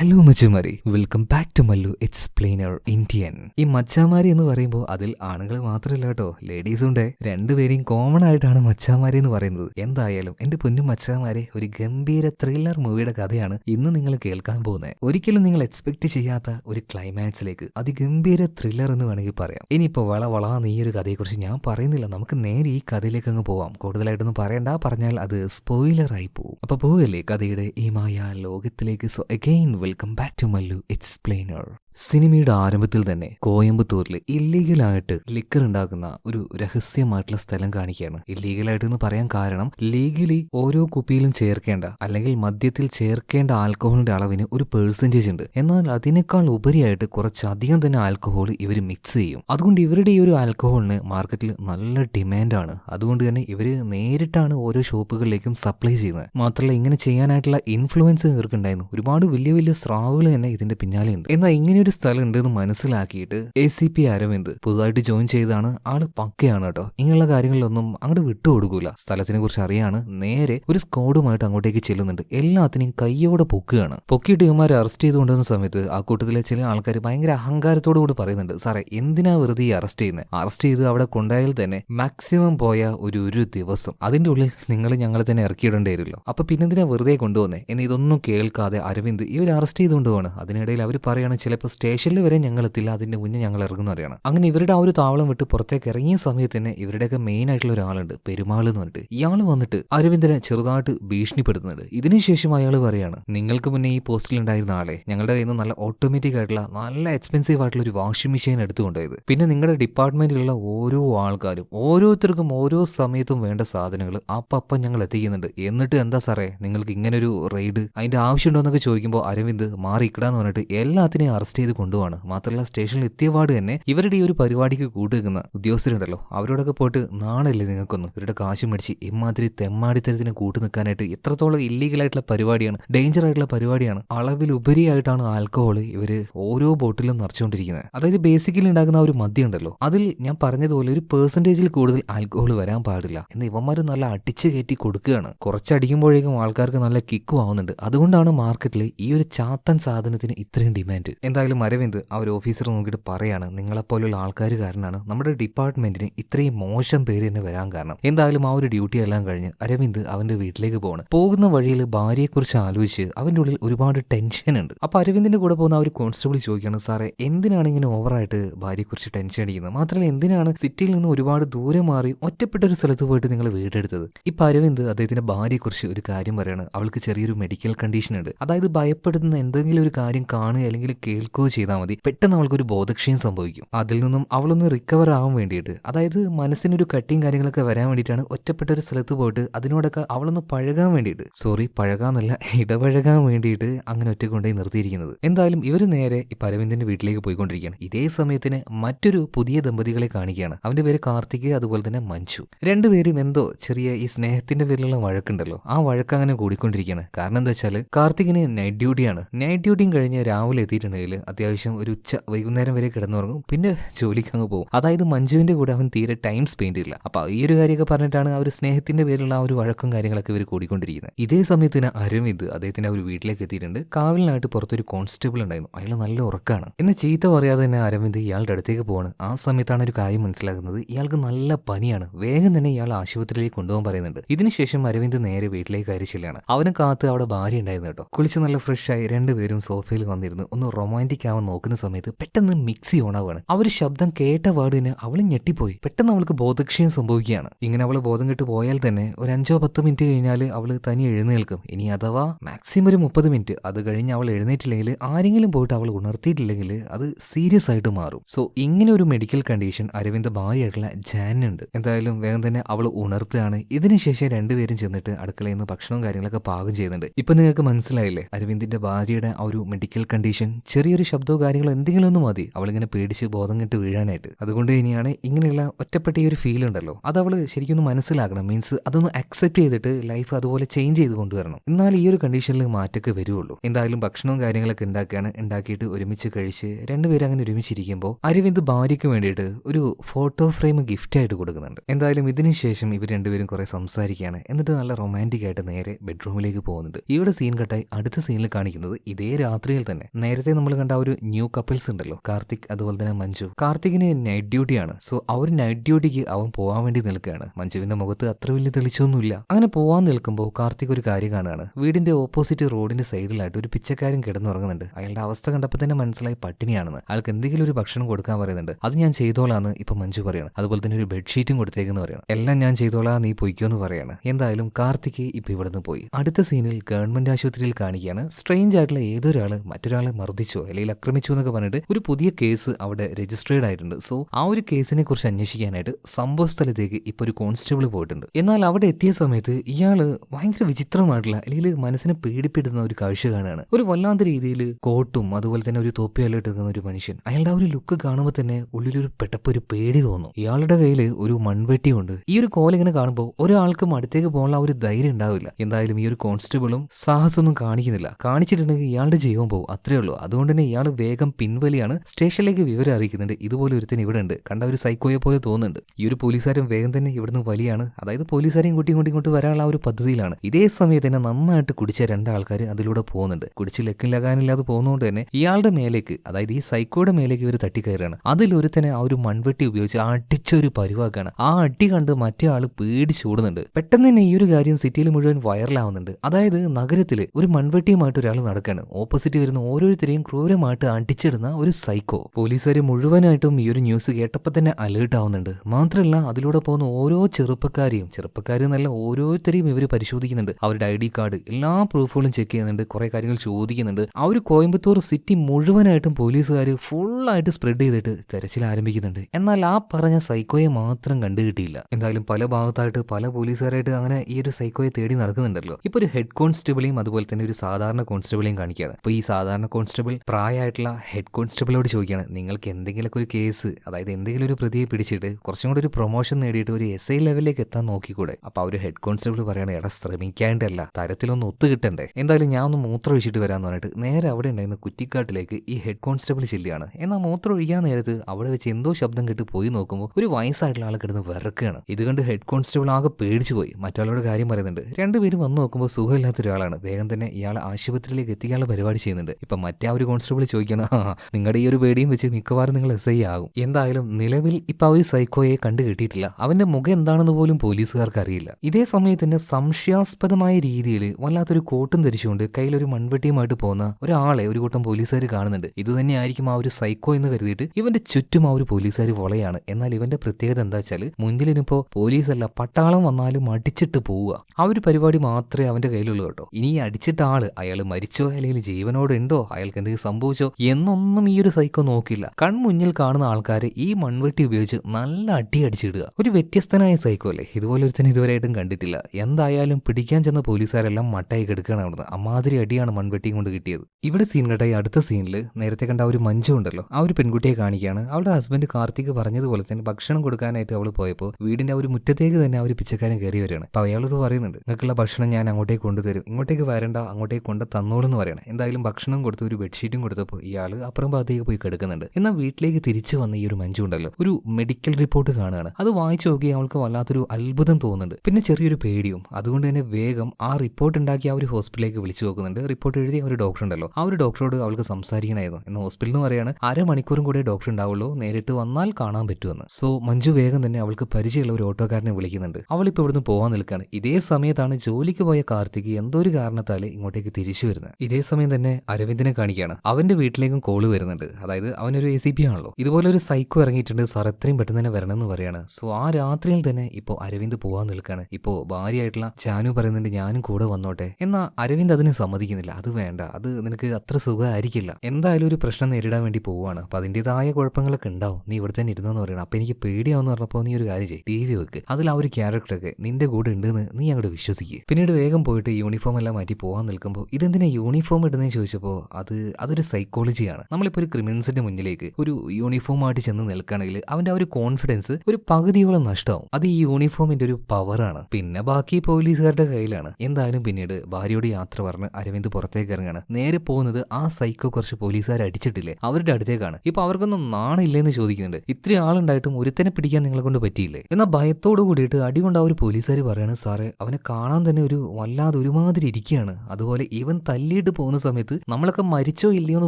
Hello മച്ചുമാരി welcome back to Mallu explainer Indian ഈ മച്ചാമാരി എന്ന് പറയുമ്പോൾ അതിൽ ആണുങ്ങൾ മാത്രമല്ല കേട്ടോ. ലേഡീസ് ഉണ്ട്. രണ്ടുപേരെയും കോമൺ ആയിട്ടാണ് മച്ചാമാരി എന്ന് പറയുന്നത്. എന്തായാലും എന്റെ പൊന്നു മച്ചാമാരെ ഒരു ഗംഭീര ത്രില്ലർ മൂവിയുടെ കഥയാണ് ഇന്ന് നിങ്ങൾ കേൾക്കാൻ പോകുന്നത്. ഒരിക്കലും നിങ്ങൾ എക്സ്പെക്ട് ചെയ്യാത്ത ഒരു ക്ലൈമാക്സിലേക്ക് അതിഗംഭീര ത്രില്ലർ എന്ന് വേണമെങ്കിൽ പറയാം. ഇനിയിപ്പോൾ വള വളാന്ന് ഈ ഒരു കഥയെക്കുറിച്ച് ഞാൻ പറയുന്നില്ല. നമുക്ക് നേരെ ഈ കഥയിലേക്ക് അങ്ങ് പോവാം. കൂടുതലായിട്ടൊന്നും പറയണ്ട. പറഞ്ഞാൽ അത് സ്പോയിലർ ആയി പോകും അപ്പൊ പോവല്ലേ കഥയുടെ ഈ മായ ലോകത്തിലേക്ക്. So again welcome back to Mallu explainer സിനിമയുടെ ആരംഭത്തിൽ തന്നെ കോയമ്പത്തൂരിൽ ഇല്ലീഗലായിട്ട് ലിക്കർ ഉണ്ടാക്കുന്ന ഒരു രഹസ്യമായിട്ടുള്ള സ്ഥലം കാണിക്കുകയാണ്. ഇല്ലീഗലായിട്ട് എന്ന് പറയാൻ കാരണം ലീഗലി ഓരോ കുപ്പിയിലും ചേർക്കേണ്ട അല്ലെങ്കിൽ മദ്യത്തിൽ ചേർക്കേണ്ട ആൽക്കഹോളിന്റെ അളവിന് ഒരു പേഴ്സന്റേജ് ഉണ്ട്. എന്നാൽ അതിനേക്കാൾ ഉപരിയായിട്ട് കുറച്ചധികം തന്നെ ആൽക്കഹോൾ ഇവർ മിക്സ് ചെയ്യും. അതുകൊണ്ട് ഇവരുടെ ഈ ഒരു ആൽക്കഹോളിന് മാർക്കറ്റിൽ നല്ല ഡിമാൻഡാണ് അതുകൊണ്ട് തന്നെ ഇവർ നേരിട്ടാണ് ഓരോ ഷോപ്പുകളിലേക്കും സപ്ലൈ ചെയ്യുന്നത്. മാത്രമല്ല ഇങ്ങനെ ചെയ്യാനായിട്ടുള്ള ഇൻഫ്ലുവൻസ് ഇവർക്കുണ്ടായിരുന്നു ഒരുപാട് വലിയ വലിയ സ്രാവുകൾ തന്നെ ഇതിന്റെ പിന്നാലെയുണ്ട്. എന്നാൽ ഇങ്ങനെ ഒരു സ്ഥലം ഉണ്ടെന്ന് മനസ്സിലാക്കിയിട്ട് എ സി പി അരവിന്ദ് പുതുതായിട്ട് ജോയിൻ ചെയ്താണ് ആൾ പക്കയാണ് കേട്ടോ. ഇങ്ങനെയുള്ള കാര്യങ്ങളിലൊന്നും അങ്ങോട്ട് വിട്ടുകൊടുക്കൂല. സ്ഥലത്തിനെ കുറിച്ച് അറിയാണ്. നേരെ ഒരു സ്ക്വാഡുമായിട്ട് അങ്ങോട്ടേക്ക് ചെല്ലുന്നുണ്ട്. എല്ലാത്തിനെയും കയ്യോടെ പൊക്കുകയാണ്. പൊക്കിയിട്ട് ഇവന്മാരെ അറസ്റ്റ് ചെയ്തുകൊണ്ടിരുന്ന സമയത്ത് ആ കൂട്ടത്തിലെ ചില ആൾക്കാർ ഭയങ്കര അഹങ്കാരത്തോടു കൂടി പറയുന്നുണ്ട്. സാറേ എന്തിനാ വെറുതെ ഈ അറസ്റ്റ് ചെയ്യുന്നത് അറസ്റ്റ് ചെയ്ത് അവിടെ കൊണ്ടായാൽ തന്നെ മാക്സിമം പോയ ഒരു ഒരു ദിവസം. അതിന്റെ ഉള്ളിൽ നിങ്ങൾ ഞങ്ങളെ തന്നെ ഇറക്കിയിടേണ്ടി വരുമല്ലോ. അപ്പൊ പിന്നെന്തിനാ വെറുതെ കൊണ്ടുവന്നേ എന്ന് ഇതൊന്നും കേൾക്കാതെ അരവിന്ദ് ഇവർ അറസ്റ്റ് ചെയ്തുകൊണ്ടുപോവാണ് അതിനിടയിൽ അവർ പറയാണ് ചിലപ്പോൾ സ്റ്റേഷനിൽ വരെ ഞങ്ങൾ എത്തില്ല അതിന്റെ മുന്നേ ഞങ്ങൾ ഇറങ്ങുന്ന അറിയണം അങ്ങനെ ഇവരുടെ ആ ഒരു താവളം വിട്ട് പുറത്തേക്ക് ഇറങ്ങിയ സമയത്ത് തന്നെ ഇവരുടെയൊക്കെ മെയിൻ ആയിട്ടുള്ള ഒരാളുണ്ട് പെരുമാൾ എന്ന് പറഞ്ഞിട്ട്. ഇയാൾ വന്നിട്ട് അരവിന്ദനെ ചെറുതായിട്ട് ഭീഷണിപ്പെടുത്തുന്നുണ്ട്. ഇതിനുശേഷം അയാൾ പറയാണ് നിങ്ങൾക്ക് മുന്നേ ഈ പോസ്റ്റിൽ ഉണ്ടായിരുന്ന ആളെ ഞങ്ങളുടെ കയ്യിൽ നിന്ന് നല്ല ഓട്ടോമാറ്റിക് ആയിട്ടുള്ള നല്ല എക്സ്പെൻസീവ് ആയിട്ടുള്ള ഒരു വാഷിംഗ് മെഷീൻ എടുത്തുകൊണ്ടായത് പിന്നെ നിങ്ങളുടെ ഡിപ്പാർട്ട്മെന്റിലുള്ള ഓരോ ആൾക്കാരും ഓരോരുത്തർക്കും ഓരോ സമയത്തും വേണ്ട സാധനങ്ങൾ അപ്പം ഞങ്ങൾ എത്തിക്കുന്നുണ്ട്. എന്നിട്ട് എന്താ സാറേ നിങ്ങൾക്ക് ഇങ്ങനൊരു റെയ്ഡ് അതിന്റെ ആവശ്യമുണ്ടോ എന്നൊക്കെ ചോദിക്കുമ്പോൾ അരവിന്ദ് മാറി ഇക്കടാന്ന് പറഞ്ഞിട്ട് എല്ലാത്തിനെയും അറസ്റ്റ് ചെയ്ത് കൊണ്ടുപോവാണ്. മാത്രമല്ല സ്റ്റേഷനിൽ എത്തിയ പാട് തന്നെ ഇവരുടെ ഈ ഒരു പരിപാടിക്ക് കൂട്ടുവെക്കുന്ന ഉദ്യോഗസ്ഥരുണ്ടല്ലോ. അവരോടൊക്കെ പോയിട്ട് നാണല്ലേ നിങ്ങൾക്കൊന്നും? ഇവരുടെ കാശ് മേടിച്ച് ഇമാതിരി തെമ്മാടിത്തരത്തിന് കൂട്ടു നിൽക്കാനായിട്ട് എത്രത്തോളം ഇല്ലീഗൽ ആയിട്ടുള്ള പരിപാടിയാണ് ഡേഞ്ചർ ആയിട്ടുള്ള പരിപാടിയാണ്. അളവിലുപരിയായിട്ടാണ് ആൽക്കഹോൾ ഇവർ ഓരോ ബോട്ടിലും നിറച്ചുകൊണ്ടിരിക്കുന്നത്. അതായത് ബേസിക്കലി ഉണ്ടാകുന്ന ഒരു മദ്യം ഉണ്ടല്ലോ. അതിൽ ഞാൻ പറഞ്ഞതുപോലെ ഒരു പെർസെന്റേജിൽ കൂടുതൽ ആൽക്കഹോൾ വരാൻ പാടില്ല. എന്ന് ഇവന്മാർ നല്ല അടിച്ച് കയറ്റി കൊടുക്കുകയാണ്. കുറച്ചടിക്കുമ്പോഴേക്കും ആൾക്കാർക്ക് നല്ല കിക്കും ആവുന്നുണ്ട്. അതുകൊണ്ടാണ് മാർക്കറ്റിൽ ഈ ഒരു ചാത്തൻ സാധനത്തിന് ഇത്രയും ഡിമാൻഡ് എന്തായാലും അരവിന്ദ് ആ ഒരു ഓഫീസർ നോക്കിയിട്ട് പറയാണ് നിങ്ങളെപ്പോലുള്ള ആൾക്കാർ കാരണമാണ് നമ്മുടെ ഡിപ്പാർട്ട്മെന്റിന് ഇത്രയും മോശം പേര് തന്നെ വരാൻ കാരണം. എന്തായാലും ആ ഒരു ഡ്യൂട്ടി എല്ലാം കഴിഞ്ഞ് അരവിന്ദ് അവന്റെ വീട്ടിലേക്ക് പോകണം പോകുന്ന വഴിയിൽ ഭാര്യയെക്കുറിച്ച് ആലോചിച്ച് അവന്റെ ഉള്ളിൽ ഒരുപാട് ടെൻഷൻ ഉണ്ട്. അപ്പൊ അരവിന്ദിന്റെ കൂടെ പോകുന്ന ആ ഒരു കോൺസ്റ്റബിൾ ചോദിക്കുകയാണ് സാറേ എന്തിനാണ് ഇങ്ങനെ ഓവറായിട്ട് ഭാര്യയെക്കുറിച്ച് ടെൻഷൻ അടിക്കുന്നത്? മാത്രമല്ല എന്തിനാണ് സിറ്റിയിൽ നിന്ന് ഒരുപാട് ദൂരെ മാറി ഒറ്റപ്പെട്ട ഒരു സ്ഥലത്ത് പോയിട്ട് നിങ്ങൾ വീടെടുത്തത്? ഇപ്പൊ അരവിന്ദ് അദ്ദേഹത്തിന്റെ ഭാര്യയെക്കുറിച്ച് ഒരു കാര്യം പറയാണ്. അവൾക്ക് ചെറിയൊരു മെഡിക്കൽ കണ്ടീഷൻ ഉണ്ട്. അതായത് ഭയപ്പെടുന്ന എന്തെങ്കിലും ഒരു കാര്യം കാണുക അല്ലെങ്കിൽ കേൾക്കുകയോ ചെയ്താൽ മതി. പെട്ടെന്ന് അവൾക്കൊരു ബോധക്ഷയം സംഭവിക്കും. അതിൽ നിന്നും അവളൊന്ന് റിക്കവർ ആവാൻ വേണ്ടിയിട്ട്. അതായത് മനസ്സിനൊരു കട്ടിയും കാര്യങ്ങളൊക്കെ വരാൻ വേണ്ടിയിട്ടാണ് ഒറ്റപ്പെട്ട ഒരു സ്ഥലത്ത് പോയിട്ട് അതിനോടൊക്കെ അവളൊന്ന് പഴകാൻ വേണ്ടിയിട്ട്. സോറി പഴകാന്നല്ല ഇടപഴകാൻ വേണ്ടിയിട്ട് അങ്ങനെ ഒറ്റ കൊണ്ടുപോയി നിർത്തിയിരിക്കുന്നത്. എന്തായാലും ഇവർ നേരെ ഇപ്പൊ അരവിന്ദിന്റെ വീട്ടിലേക്ക് പോയിക്കൊണ്ടിരിക്കുകയാണ്. ഇതേ സമയത്തിന് മറ്റൊരു പുതിയ ദമ്പതികളെ കാണിക്കുകയാണ്. അവന്റെ പേര് കാർത്തിക് അതുപോലെ തന്നെ മഞ്ജു. രണ്ടുപേരും എന്തോ ചെറിയ ഈ സ്നേഹത്തിന്റെ പേരിലുള്ള വഴക്കുണ്ടല്ലോ. ആ വഴക്ക് അങ്ങനെ കൂടിക്കൊണ്ടിരിക്കുകയാണ്. കാരണം എന്താ വെച്ചാൽ കാർത്തികിന് നൈറ്റ് ഡ്യൂട്ടിയാണ് നൈറ്റ് ഡ്യൂട്ടിയും കഴിഞ്ഞ് രാവിലെ എത്തിയിട്ടുണ്ടെങ്കിൽ അത്യാവശ്യം ഒരു ഉച്ച വൈകുന്നേരം വരെ കിടന്നുറങ്ങും. പിന്നെ ജോലിക്ക് അങ്ങ് പോകും. അതായത് മഞ്ജുവിന്റെ കൂടെ അവൻ തീരെ ടൈം സ്പെൻഡ് ചെയ്യില്ല അപ്പൊ ഈ ഒരു കാര്യമൊക്കെ പറഞ്ഞിട്ടാണ് ഒരു സ്നേഹത്തിന്റെ പേരിലുള്ള ആ ഒരു വഴക്കും കാര്യങ്ങളൊക്കെ ഇവർ കൂടിക്കൊണ്ടിരിക്കുന്നത്. ഇതേ സമയത്തിന് അരവിന്ദ് അദ്ദേഹത്തിന് ഒരു വീട്ടിലേക്ക് എത്തിയിട്ടുണ്ട്. കാവലിനായിട്ട് പുറത്തൊരു കോൺസ്റ്റബിൾ ഉണ്ടായിരുന്നു. അയാൾ നല്ല ഉറക്കാണ്. എന്നെ ചീത്ത പറയാതെ തന്നെ അരവിന്ദ് ഇയാളുടെ അടുത്തേക്ക് പോവാണ്. ആ സമയത്താണ് ഒരു കാര്യം മനസ്സിലാക്കുന്നത് ഇയാൾക്ക് നല്ല പനിയാണ്. വേഗം തന്നെ ഇയാൾ ആശുപത്രിയിലേക്ക് കൊണ്ടുപോകാൻ പറയുന്നുണ്ട്. ഇതിനുശേഷം അരവിന്ദ് നേരെ വീട്ടിലേക്ക് കയറി ചെല്ലുകയാണ്. അവന് കാത്ത് അവിടെ ഭാര്യ ഉണ്ടായിരുന്നു കേട്ടോ. കുളിച്ച് നല്ല ഫ്രഷ് ആയി രണ്ടുപേരും സോഫയിൽ വന്നിരുന്നു. ഒന്ന് റൊമാന്റിക് ആവാൻ നോക്കുന്ന സമയത്ത് പെട്ടെന്ന് മിക്സി ഓണാവാണ്. ആ ഒരു ശബ്ദം കേട്ട വാർഡിന് അവൾ ഞെട്ടിപ്പോയി. പെട്ടെന്ന് അവൾക്ക് ബോധക്ഷയം സംഭവിക്കുകയാണ്. ഇങ്ങനെ അവൾ ബോധം കെട്ട് പോയാൽ തന്നെ ഒരു അഞ്ചോ പത്തോ മിനിറ്റ് കഴിഞ്ഞാൽ അവൾ തനി എഴുന്നേൽക്കും. ഇനി അഥവാ മാക്സിമം ഒരു മുപ്പത് മിനിറ്റ്. അത് കഴിഞ്ഞ് അവൾ എഴുന്നേറ്റില്ലെങ്കിൽ ആരെങ്കിലും പോയിട്ട് അവൾ ഉണർത്തിയിട്ടില്ലെങ്കിൽ അത് സീരിയസ് ആയിട്ട് മാറും. സോ ഇങ്ങനെ ഒരു മെഡിക്കൽ കണ്ടീഷൻ അരവിന്ദ് ഭാര്യയായിട്ടുള്ള ജാനുണ്ട് എന്തായാലും വേഗം തന്നെ അവൾ ഉണർത്തുകയാണ്. ഇതിനുശേഷം രണ്ടുപേരും ചെന്നിട്ട് അടുക്കളയിൽ നിന്ന് ഭക്ഷണവും കാര്യങ്ങളൊക്കെ പാകം ചെയ്യുന്നുണ്ട്. ഇപ്പൊ നിങ്ങൾക്ക് മനസ്സിലായില്ലേ? അരവിന്ദിന്റെ ഭാര്യയുടെ ആ ഒരു മെഡിക്കൽ കണ്ടീഷൻ ചെറിയൊരു ശബ്ദമോ കാര്യങ്ങളോ എന്തെങ്കിലും ഒന്ന് മതി. അവളിങ്ങനെ പേടിച്ച് ബോധം കെട്ട് വീഴാനായിട്ട്. അതുകൊണ്ട് തന്നെയാണ് ഇങ്ങനെയുള്ള ഒറ്റപ്പെട്ട ഈ ഒരു ഫീൽ ഉണ്ടല്ലോ. അത് അവൾ ശരിക്കും മനസ്സിലാക്കണം. മീൻസ് അതൊന്ന് അക്സെപ്റ്റ് ചെയ്തിട്ട് ലൈഫ് അതുപോലെ ചേഞ്ച് ചെയ്ത് കൊണ്ടുവരണം എന്നാൽ ഈ ഒരു കണ്ടീഷനിൽ മാറ്റൊക്കെ വരുള്ളൂ എന്തായാലും ഭക്ഷണവും കാര്യങ്ങളൊക്കെ ഉണ്ടാക്കുകയാണ് ഉണ്ടാക്കിയിട്ട് ഒരുമിച്ച് കഴിച്ച് രണ്ടുപേരും അങ്ങനെ ഒരുമിച്ചിരിക്കുമ്പോൾ അരവിന്ദ് ഭാര്യയ്ക്ക് വേണ്ടിയിട്ട് ഒരു ഫോട്ടോ ഫ്രെയിം ഗിഫ്റ്റ് ആയിട്ട് കൊടുക്കുന്നുണ്ട്. എന്തായാലും ഇതിന് ശേഷം ഇവർ രണ്ടുപേരും കുറെ സംസാരിക്കുകയാണ്. എന്നിട്ട് നല്ല റൊമാന്റിക് ആയിട്ട് നേരെ ബെഡ്റൂമിലേക്ക് പോകുന്നുണ്ട്. ഇവിടെ സീൻ കട്ടായി അടുത്ത സീനിൽ കാണിക്കുന്നത് ഇതേ രാത്രിയിൽ തന്നെ. നേരത്തെ നമ്മൾ കണ്ട ഒരു ന്യൂ കപ്പിൾസ് ഉണ്ടല്ലോ കാർത്തിക് അതുപോലെ തന്നെ മഞ്ജു. കാർത്തികിന് നൈറ്റ് ഡ്യൂട്ടിയാണ് സോ ആ ഒരു നൈറ്റ് ഡ്യൂട്ടിക്ക് അവൻ പോകാൻ വേണ്ടി നിൽക്കുകയാണ്. മഞ്ജുവിന്റെ മുഖത്ത് അത്ര വലിയ തെളിച്ചൊന്നുമില്ല. അങ്ങനെ പോവാൻ നിൽക്കുമ്പോൾ കാർത്തിക് ഒരു കാര്യം കാണുകയാണ്. വീടിന്റെ ഓപ്പോസിറ്റ് റോഡിന്റെ സൈഡിലായിട്ട് ഒരു പിച്ചക്കാരൻ കിടന്നുറങ്ങുന്നുണ്ട്. അയാളുടെ അവസ്ഥ കണ്ടപ്പോൾ തന്നെ മനസ്സിലായി പട്ടിണിയാണെന്ന്. അയാൾക്ക് എന്തെങ്കിലും ഒരു ഭക്ഷണം കൊടുക്കാൻ പറയുന്നുണ്ട്. അത് ഞാൻ ചെയ്തോളാന്ന് ഇപ്പൊ മഞ്ജു പറയാണ്. അതുപോലെ തന്നെ ഒരു ബെഡ്ഷീറ്റും കൊടുത്തേക്കെന്ന് പറയണം. എല്ലാം ഞാൻ ചെയ്തോളാം നീ പൊയ്ക്കോന്ന് പറയാണ്. എന്തായാലും കാർത്തിക് ഇപ്പൊ ഇവിടുന്ന് പോയി. അടുത്ത സീനിൽ ഗവൺമെന്റ് ആശുപത്രിയിൽ കാണിക്കുകയാണ്. സ്ട്രെയിഞ്ച് ആയിട്ടുള്ള ഏതൊരാൾ മറ്റൊരാളെ മർദ്ദിച്ചോ അല്ലെങ്കിൽ ആക്രമിച്ചോ എന്നൊക്കെ പറഞ്ഞിട്ട് ഒരു പുതിയ കേസ് അവിടെ രജിസ്റ്റേർഡ് ആയിട്ടുണ്ട്. സോ ആ ഒരു കേസിനെ കുറിച്ച് അന്വേഷിക്കാനായിട്ട് സംഭവ സ്ഥലത്തേക്ക് ഇപ്പൊ ഒരു കോൺസ്റ്റബിൾ പോയിട്ടുണ്ട്. എന്നാൽ അവിടെ എത്തിയ സമയത്ത് ഇയാൾ ഭയങ്കര വിചിത്രമായിട്ടുള്ള അല്ലെങ്കിൽ മനസ്സിനെ പേടിപ്പെടുന്ന ഒരു കാഴ്ച കാണുകയാണ് ഒരു വല്ലാത്ത രീതിയിൽ കോട്ടും അതുപോലെ തന്നെ ഒരു തൊപ്പിയെല്ലാം ഇട്ടിരിക്കുന്ന ഒരു മനുഷ്യൻ. അയാളുടെ ആ ഒരു ലുക്ക് കാണുമ്പോൾ തന്നെ ഉള്ളിലൊരു പെട്ടപ്പൊരു പേടി തോന്നും. ഇയാളുടെ കയ്യിൽ ഒരു മൺവെട്ടിയുണ്ട്. ഈ ഒരു കോൽ ഇങ്ങനെ കാണുമ്പോൾ ഒരാൾക്കും അടുത്തേക്ക് പോകാനുള്ള ഒരു ധൈര്യം ഉണ്ടാവില്ല. എന്തായാലും ഈ ഒരു കോൺസ്റ്റബിളും സാഹസമൊന്നും കാണിക്കുന്നില്ല. കാണിച്ചിട്ടുണ്ടെങ്കിൽ ഇയാളുടെ ജീവൻ പോകും. അത്രേ ഉള്ളൂ. അതുകൊണ്ട് തന്നെ ഇയാൾ വേഗം പിൻവലിയാണ് സ്റ്റേഷനിലേക്ക് വിവരം അറിയിക്കുന്നുണ്ട്. ഇതുപോലെ ഒരുത്തൻ ഇവിടെ ഉണ്ട്. കണ്ട ഒരു സൈക്കോയെ പോലെ തോന്നുന്നുണ്ട്. ഈ ഒരു പോലീസുകാരൻ വേഗം തന്നെ ഇവിടുന്ന് വലിയാണ്. അതായത് പോലീസുകാരെയും കൂട്ടി ഇങ്ങോട്ട് വരാനുള്ള ആ ഒരു പദ്ധതിയിലാണ്. ഇതേ സമയത്ത് തന്നെ നന്നായിട്ട് കുടിച്ച രണ്ടാൾക്കാർ അതിലൂടെ പോകുന്നുണ്ട്. കുടിച്ച് ലക്കും ലഗാനില്ലാതെ പോകുന്നതുകൊണ്ട് തന്നെ ഇയാളുടെ മേലേക്ക് അതായത് ഈ സൈക്കോയുടെ മേലേക്ക് ഇവർ തട്ടിക്കയറുകയാണ്. അതിലൊരുത്തനെ ആ ഒരു മൺവെട്ടി ഉപയോഗിച്ച് അടിച്ചൊരു പരിവാക്കാണ്. ആ അടി കണ്ട് മറ്റേ ആൾ പേടിച്ചോടുന്നുണ്ട് പെട്ടെന്ന് തന്നെ ഈ ഒരു കാര്യം സിറ്റിയിൽ മുഴുവൻ വൈറലാവുന്നുണ്ട് അതായത് നഗരത്തിൽ ഒരു മൺവെട്ടിയുമായിട്ട് ഒരാൾ നടക്കുകയാണ് ഓപ്പോസിറ്റ് വരുന്ന ഓരോരുത്തരെയും ക്രൂരമായിട്ട് അടിച്ചിടുന്ന ഒരു സൈക്കോ പോലീസുകാർ മുഴുവനായിട്ടും ഈ ഒരു ന്യൂസ് കേട്ടപ്പോൾ തന്നെ അലേർട്ട് ആവുന്നുണ്ട്. മാത്രമല്ല അതിലൂടെ പോകുന്ന ഓരോ ചെറുപ്പക്കാരെയും ചെറുപ്പക്കാരെ നല്ല ഓരോരുത്തരെയും ഇവർ പരിശോധിക്കുന്നുണ്ട്. അവരുടെ ഐ ഡി കാർഡ് എല്ലാ പ്രൂഫുകളും ചെക്ക് ചെയ്യുന്നുണ്ട് കുറെ കാര്യങ്ങൾ ചോദിക്കുന്നുണ്ട്. ആ ഒരു കോയമ്പത്തൂർ സിറ്റി മുഴുവനായിട്ടും പോലീസുകാർ ഫുള്ളായിട്ട് സ്പ്രെഡ് ചെയ്തിട്ട് തെരച്ചിൽ ആരംഭിക്കുന്നുണ്ട്. എന്നാൽ ആ പറഞ്ഞ സൈക്കോയെ മാത്രം കണ്ടുകിട്ടിയില്ല. എന്തായാലും പല ഭാഗത്തായിട്ട് പല പോലീസുകാരായിട്ട് അങ്ങനെ ഈ ഒരു സൈക്കോയെ തേടി നടക്കുന്നുണ്ടല്ലോ. ഇപ്പൊ ഒരു ഹെഡ് കോൺസ്റ്റബിളെയും അതുപോലെ തന്നെ ഒരു സാധാരണ കോൺസ്റ്റബിളെയും കാണിക്കാതെ അപ്പൊ ഈ സാധാരണ കോൺസ്റ്റബിൾ പ്രായമായിട്ടുള്ള ഹെഡ് കോൺസ്റ്റബിളോട് ചോദിക്കുകയാണ് നിങ്ങൾക്ക് എന്തെങ്കിലുമൊക്കെ ഒരു കേസ് അതായത് എന്തെങ്കിലും ഒരു പ്രതിയെ പിടിച്ചിട്ട് കുറച്ചും കൂടി ഒരു പ്രൊമോഷൻ നേടിയിട്ട് ഒരു എസ് ഐ ലെവലിലേക്ക് എത്താൻ നോക്കിക്കൂടെ? അപ്പോൾ ഒരു ഹെഡ് കോൺസ്റ്റബിൾ പറയണ എടാ ശ്രമിക്കാണ്ടല്ല തരത്തിലൊന്ന് ഒത്തു കിട്ടണ്ടേ എന്തായാലും ഞാൻ ഒന്ന് മൂത്രം ഒഴിച്ചിട്ട് വരാന്ന് പറഞ്ഞിട്ട് നേരെ അവിടെ ഉണ്ടായിരുന്ന കുറ്റിക്കാട്ടിലേക്ക് ഈ ഹെഡ് കോൺസ്റ്റബിൾ ചെല്ലുകയാണ്. എന്നാൽ മൂത്രം ഒഴിക്കാൻ നേരത്ത് അവിടെ വെച്ച് എന്തോ ശബ്ദം കേട്ട് പോയി നോക്കുമ്പോൾ ഒരു വയസ്സായിട്ടുള്ള ആൾ കിടന്ന് വിറക്കുകയാണ്. ഇത് കണ്ട് ഹെഡ് കോൺസ്റ്റബിൾ ആകെ പേടിച്ചു പോയി. മറ്റൊരാളോട് കാര്യം പറയുന്നുണ്ട്. രണ്ടുപേരും വന്ന് നോക്കുമ്പോൾ സുഖമില്ലാത്ത ഒരാളാണ്. വേഗം തന്നെ ഇയാളെ ആശുപത്രിയിലേക്ക് എത്തിക്കാനുള്ള പരിപാടി ചെയ്യുന്നുണ്ട്. ഇപ്പൊ മറ്റേ ആ ഒരു കോൺസ്റ്റബിൾ ചോദിക്കണം. നിങ്ങളുടെ ഈ ഒരു പേടിയും വെച്ച് മിക്കവാറും നിങ്ങൾ എസ് ഐ ആകും. എന്തായാലും നിലവിൽ ഇപ്പൊ ഒരു സൈക്കോയെ കണ്ടു കിട്ടിയിട്ടില്ല അവന്റെ മുഖം എന്താണെന്ന് പോലും പോലീസുകാർക്ക് അറിയില്ല ഇതേ സമയത്ത് തന്നെ സംശയാസ്പദമായ രീതിയിൽ വല്ലാത്തൊരു കോട്ടും ധരിച്ചുകൊണ്ട് കയ്യിലൊരു മൺവെട്ടിയുമായിട്ട് പോകുന്ന ഒരാളെ ഒരു കൂട്ടം പോലീസുകാർ കാണുന്നുണ്ട്. ഇത് തന്നെയായിരിക്കും ആ ഒരു സൈക്കോ എന്ന് കരുതിയിട്ട് ഇവന്റെ ചുറ്റും ആ ഒരു പോലീസുകാർ വളയാണ്. എന്നാൽ ഇവന്റെ പ്രത്യേകത എന്താ വെച്ചാൽ മുന്നിലിനിപ്പോ പോലീസല്ല പട്ടാളം വന്നാലും അടിച്ചിട്ട് പോവുക. ആ ഒരു പരിപാടി മാത്രമേ അവന്റെ കയ്യിലുള്ളൂ കേട്ടോ. ഇനി അടിച്ചിട്ട് ആൾ അയാൾ മരിച്ചോ അല്ലെങ്കിൽ ജീവനോട് ഉണ്ടോ അയാൾക്ക് എന്തെങ്കിലും സംഭവിച്ചോ എന്നൊന്നും ഈ ഒരു സൈക്കോ നോക്കില്ല. കൺമുന്നിൽ കാണുന്ന ആൾക്കാരെ ഈ മൺവെട്ടി ഉപയോഗിച്ച് നല്ല അടി അടിച്ചിടുക. ഒരു വ്യത്യസ്തനായ സൈക്കോ അല്ലേ? ഇതുപോലെ ഒരുത്തൻ ഇതുവരെയായിട്ടും കണ്ടിട്ടില്ല. എന്തായാലും പിടിക്കാൻ ചെന്ന പോലീസുകാരെല്ലാം മട്ടായി കിടക്കുകയാണ് അവിടുന്ന്. അമാതിരി അടിയാണ് മൺവെട്ടിയും കൊണ്ട് കിട്ടിയത്. ഇവിടെ സീൻ കേട്ടായി അടുത്ത സീനിൽ നേരത്തെ കണ്ട ഒരു മഞ്ജു ഉണ്ടല്ലോ. ആ ഒരു പെൺകുട്ടിയെ കാണിക്കുകയാണ്. അവളുടെ ഹസ്ബൻഡ് കാർത്തിക് പറഞ്ഞതുപോലെ തന്നെ ഭക്ഷണം കൊടുക്കാനായിട്ട് അവൾ പോയപ്പോൾ വീടിന്റെ ഒരു മുറ്റത്തേക്ക് തന്നെ ആ ഒരു പിച്ചക്കാരൻ കയറി വരികയാണ്. അപ്പൊ അയാളോട് പറയുന്നുണ്ട് നിങ്ങൾക്കുള്ള ഭക്ഷണം ഞാൻ അങ്ങോട്ടേക്ക് കൊണ്ടുതരും. ഇങ്ങോട്ടേക്ക് വരണ്ട അങ്ങോട്ടേക്ക് കൊണ്ട് തന്നോളൂ എന്ന് പറയണം. എന്തായാലും ഭക്ഷണം കൊടുത്ത് ഒരു ബെഡ്ഷീറ്റും കൊടുത്തപ്പോൾ ഇയാൾ അപ്പുറം ഭാഗത്തേക്ക് പോയി കിടക്കുന്നുണ്ട്. എന്നാൽ വീട്ടിലേക്ക് തിരിച്ചു വന്ന ഈ ഒരു മഞ്ജു ഉണ്ടല്ലോ. ഒരു മെഡിക്കൽ റിപ്പോർട്ട് കാണുകയാണ്. അത് വായിച്ചു നോക്കി അവൾക്ക് വല്ലാത്തൊരു അത്ഭുതം തോന്നുന്നുണ്ട്. പിന്നെ ചെറിയൊരു പേടിയും. അതുകൊണ്ട് തന്നെ വേഗം ആ റിപ്പോർട്ട് ഉണ്ടാക്കി ആ ഒരു ഹോസ്പിറ്റലിലേക്ക് വിളിച്ചു നോക്കുന്നുണ്ട്. റിപ്പോർട്ട് എഴുതിയ ഒരു ഡോക്ടർ ഉണ്ടല്ലോ. ആ ഒരു ഡോക്ടറോട് അവൾക്ക് സംസാരിക്കണമായിരുന്നു. എന്ന് ഹോസ്പിറ്റലിൽ എന്ന് പറയാണ് അരമണിക്കൂറും കൂടെ ഡോക്ടർ ഉണ്ടാവുള്ളൂ. നേരിട്ട് വന്നാൽ കാണാൻ പറ്റുമെന്ന്. സോ മഞ്ജു വേഗം തന്നെ അവൾക്ക് പരിചയമുള്ള ഒരു ഓട്ടോക്കാരനെ വിളിക്കുന്നുണ്ട്. അവളിപ്പോൾ ഇവിടുന്ന് പോകാൻ നിൽക്കുകയാണ്. ഇതേ സമയത്താണ് ജോലിക്ക് പോയ കാർത്തിക് എന്തോ ഒരു കാരണത്താൽ ഇങ്ങോട്ടേക്ക് തിരിച്ചു വരുന്നത്. ഇതേ സമയം തന്നെ അരവിന്ദിനെ കാണിക്കുകയാണ്. അവന്റെ വീട്ടിലേക്കും കോൾ വരുന്നുണ്ട്. അതായത് അവനൊരു എ സി പി ആണല്ലോ. ഇതുപോലെ ഒരു സൈക്കോ ഇറങ്ങിയിട്ടുണ്ട്. സാർ എത്രയും പെട്ടെന്ന് തന്നെ വരണം എന്ന് പറയാണ്. സോ ആ രാത്രിയിൽ തന്നെ ഇപ്പോൾ അരവിന്ദ് പോകാൻ നിൽക്കുകയാണ് ഇപ്പോൾ ഭാര്യയായിട്ടുള്ള ജാനു പറയുന്നുണ്ട് ഞാനും കൂടെ വന്നോട്ടെ. എന്നാൽ അരവിന്ദ് അതിന് സമ്മതിക്കുന്നില്ല. അത് വേണ്ട. അത് നിനക്ക് അത്ര സുഖമായിരിക്കില്ല. എന്തായാലും ഒരു പ്രശ്നം നേരിടാൻ വേണ്ടി പോവുകയാണ് അപ്പോൾ അതിന്റെതായ കുഴപ്പങ്ങളൊക്കെ ഉണ്ടാവും. നീ ഇവിടെ തന്നെ ഇരുന്നെന്ന് പറയണം. അപ്പോൾ എനിക്ക് പേടിയാവെന്ന് പറഞ്ഞപ്പോൾ നീ ഒരു കാര്യം ചെയ്യും. ടി വി വെക്ക്. അതിൽ ആ ഒരു ക്യാരക്ടറൊക്കെ നിന്റെ കൂടെ ഉണ്ടെന്ന് നീ അങ്ങോട്ട് വിശ്വസിക്കുക പിന്നീട് വേഗം പോയിട്ട് യൂണിഫോം എല്ലാം മാറ്റി പോകാൻ നിൽക്കുമ്പോൾ ഇതെന്തിനാ യൂണിഫോം ഇടുന്നതെന്ന് ചോദിച്ചപ്പോൾ അത് അതൊരു സൈക്കോളജിയാണ് നമ്മളിപ്പോൾ ഒരു ക്രിമിനൽസിന്റെ മുന്നിലേക്ക് ഒരു യൂണിഫോം ആയിട്ട് ചെന്ന് നിൽക്കുകയാണെങ്കിൽ അവന്റെ ആ ഒരു കോൺഫിഡൻസ് ഒരു പകുതിയോളം നഷ്ടമാവും. അത് ഈ യൂണിഫോമിന്റെ ഒരു പവറാണ് പിന്നെ ബാക്കി പോലീസുകാരുടെ കയ്യിലാണ്. എന്തായാലും പിന്നീട് ഭാര്യയോട് യാത്ര പറഞ്ഞ് അരവിന്ദ് പുറത്തേക്ക് ഇറങ്ങാണ് നേരെ പോകുന്നത് ആ സൈക്കോ കുറച്ച് പോലീസുകാർ അടിച്ചിട്ടില്ലേ? അവരുടെ അടുത്തേക്കാണ്. ഇപ്പൊ അവർക്കൊന്നും നാണില്ലെന്ന് ചോദിക്കുന്നുണ്ട്. ഇത്രയും ആളുണ്ടായിട്ടും ഒരുത്തനെ പിടിക്കാൻ നിങ്ങളെ കൊണ്ട് പറ്റിയില്ലേ? എന്നാൽ ഭയത്തോട് കൂടിയിട്ട് അടികൊണ്ട് ആ ഒരു പോലീസുകാർ പറയാണ് സാറേ അവനെ കാണാൻ തന്നെ ഒരു വല്ലാതെ ഒരുമാതിരി ഇരിക്കുകയാണ്. അതുപോലെ ഇവൻ തല്ലിയിട്ട് പോകുന്ന സമയത്ത് നമ്മളൊക്കെ മരിച്ചോ ഇല്ലയോ എന്ന്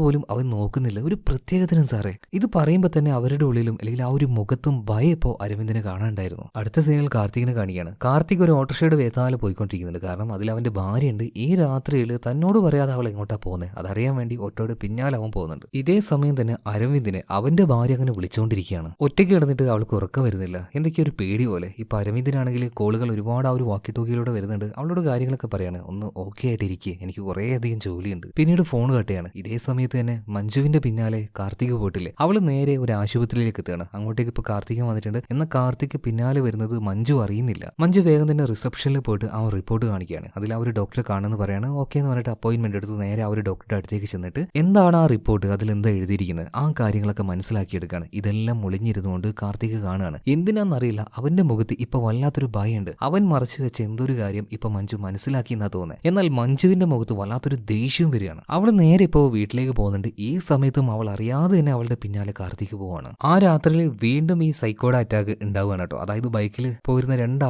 പോലും അവൻ നോക്കുന്നില്ല. ഒരു പ്രത്യേകതരം സാറേ. ഇത് പറയുമ്പോൾ തന്നെ അവരുടെ ഉള്ളിലും അല്ലെങ്കിൽ ആ ഒരു മുഖത്തും ഭയം ഇപ്പോൾ അരവിന്ദനെ കാണാനുണ്ടായിരുന്നു. അടുത്ത സീനിൽ കാർത്തികിനെ കാണിക്കുകയാണ്. കാർത്തിക് ഒരു ഓട്ടോറിക്ഷയുടെ വേത്താലെ പോയിക്കൊണ്ടിരിക്കുന്നുണ്ട്. കാരണം അതിൽ അവന്റെ ഭാര്യയുണ്ട്. ഈ രാത്രിയിൽ തന്നോട് പറയാതെ അവൾ എങ്ങോട്ടാ പോകുന്നത് അതറിയാൻ വേണ്ടി ഒറ്റോടെ പിന്നാലെ അവൻ പോകുന്നുണ്ട്. ഇതേ സമയം തന്നെ അരവിന്ദിനെ അവന്റെ ഭാര്യ അങ്ങനെ വിളിച്ചുകൊണ്ടിരിക്കുകയാണ് ഒറ്റയ്ക്ക് കിടന്നിട്ട് അവൾക്ക് ഉറക്കം വരുന്നില്ല. എന്തൊക്കെയോ ഒരു പേടി പോലെ. ഇപ്പൊ അരവിന്ദിനാണെങ്കിൽ കോളുകൾ ഒരുപാട് ആ ഒരു വാക്കി ടോക്കിയിലൂടെ വരുന്നുണ്ട്. അവളോട് കാര്യങ്ങളൊക്കെ പറയാണ്. ഒന്ന് ഓക്കെ ആയിട്ട് ഇരിക്കുക എനിക്ക് കുറേ അധികം ജോലിയുണ്ട്. പിന്നീട് ഫോൺ കട്ടുകയാണ് ഇതേ സമയത്ത് തന്നെ മഞ്ജുവിന്റെ പിന്നാലെ കാർത്തിക് പോയിട്ടില്ലേ? അവൾ നേരെ ഒരു ആശുപത്രിയിലേക്ക് എത്തുകയാണ്. അങ്ങോട്ടേക്ക് ഇപ്പൊ കാർത്തിക് വന്നിട്ടുണ്ട്. എന്ന കാർത്തിക് പിന്നാലെ വരുന്നത് മഞ്ജു അറിയുന്നില്ല. മഞ്ജു വേഗം തന്നെ റിസപ്ഷനിൽ പോയിട്ട് ആ റിപ്പോർട്ട് കാണിക്കുകയാണ്. അതിൽ ആ ഒരു ഡോക്ടറെ കാണുമെന്ന് പറയാണ്. ഓക്കെ എന്ന് പറഞ്ഞിട്ട് അപ്പോയിന്റ്മെന്റ് എടുത്ത് നേരെ ആ ഒരു ഡോക്ടറുടെ അടുത്തേക്ക് ചെന്നിട്ട് എന്താണ് ആ റിപ്പോർട്ട്? അതിൽ എന്താ എഴുതിയിരിക്കുന്നത്? ആ കാര്യങ്ങളൊക്കെ മനസ്സിലാക്കിയെടുക്കുകയാണ്. ഇതെല്ലാം മുളിഞ്ഞിരുന്നുകൊണ്ട് കാർത്തിക് കാണുകയാണ്. എന്തിനാണെന്നറിയില്ല. അവന്റെ മുഖത്ത് ഇപ്പൊ വല്ലാത്തൊരു ഭയമുണ്ട്. അവൻ മറച്ചു വെച്ച എന്തൊരു കാര്യം ഇപ്പൊ മഞ്ജു മനസ്സിലാക്കി എന്നാ തോന്നുന്നത്. എന്നാൽ മഞ്ജുവിന്റെ മുഖത്ത് വല്ലാത്തൊരു ദേഷ്യവും വരികയാണ്. അവൾ നേരെ ഇപ്പോൾ വീട്ടിലേക്ക് പോകുന്നുണ്ട്. ഈ സമയത്തും അവൾ അറിയാതെ തന്നെ അവളുടെ പിന്നാലെ കാർത്തിക് പോവാണ്. ആ രാത്രിയിൽ വീണ്ടും ഈ സൈക്കോയുടെ അറ്റാക്ക് ഉണ്ടാവുകയാണ് കേട്ടോ. അതായത് ബൈക്കിൽ പോയിരുന്ന രണ്ട്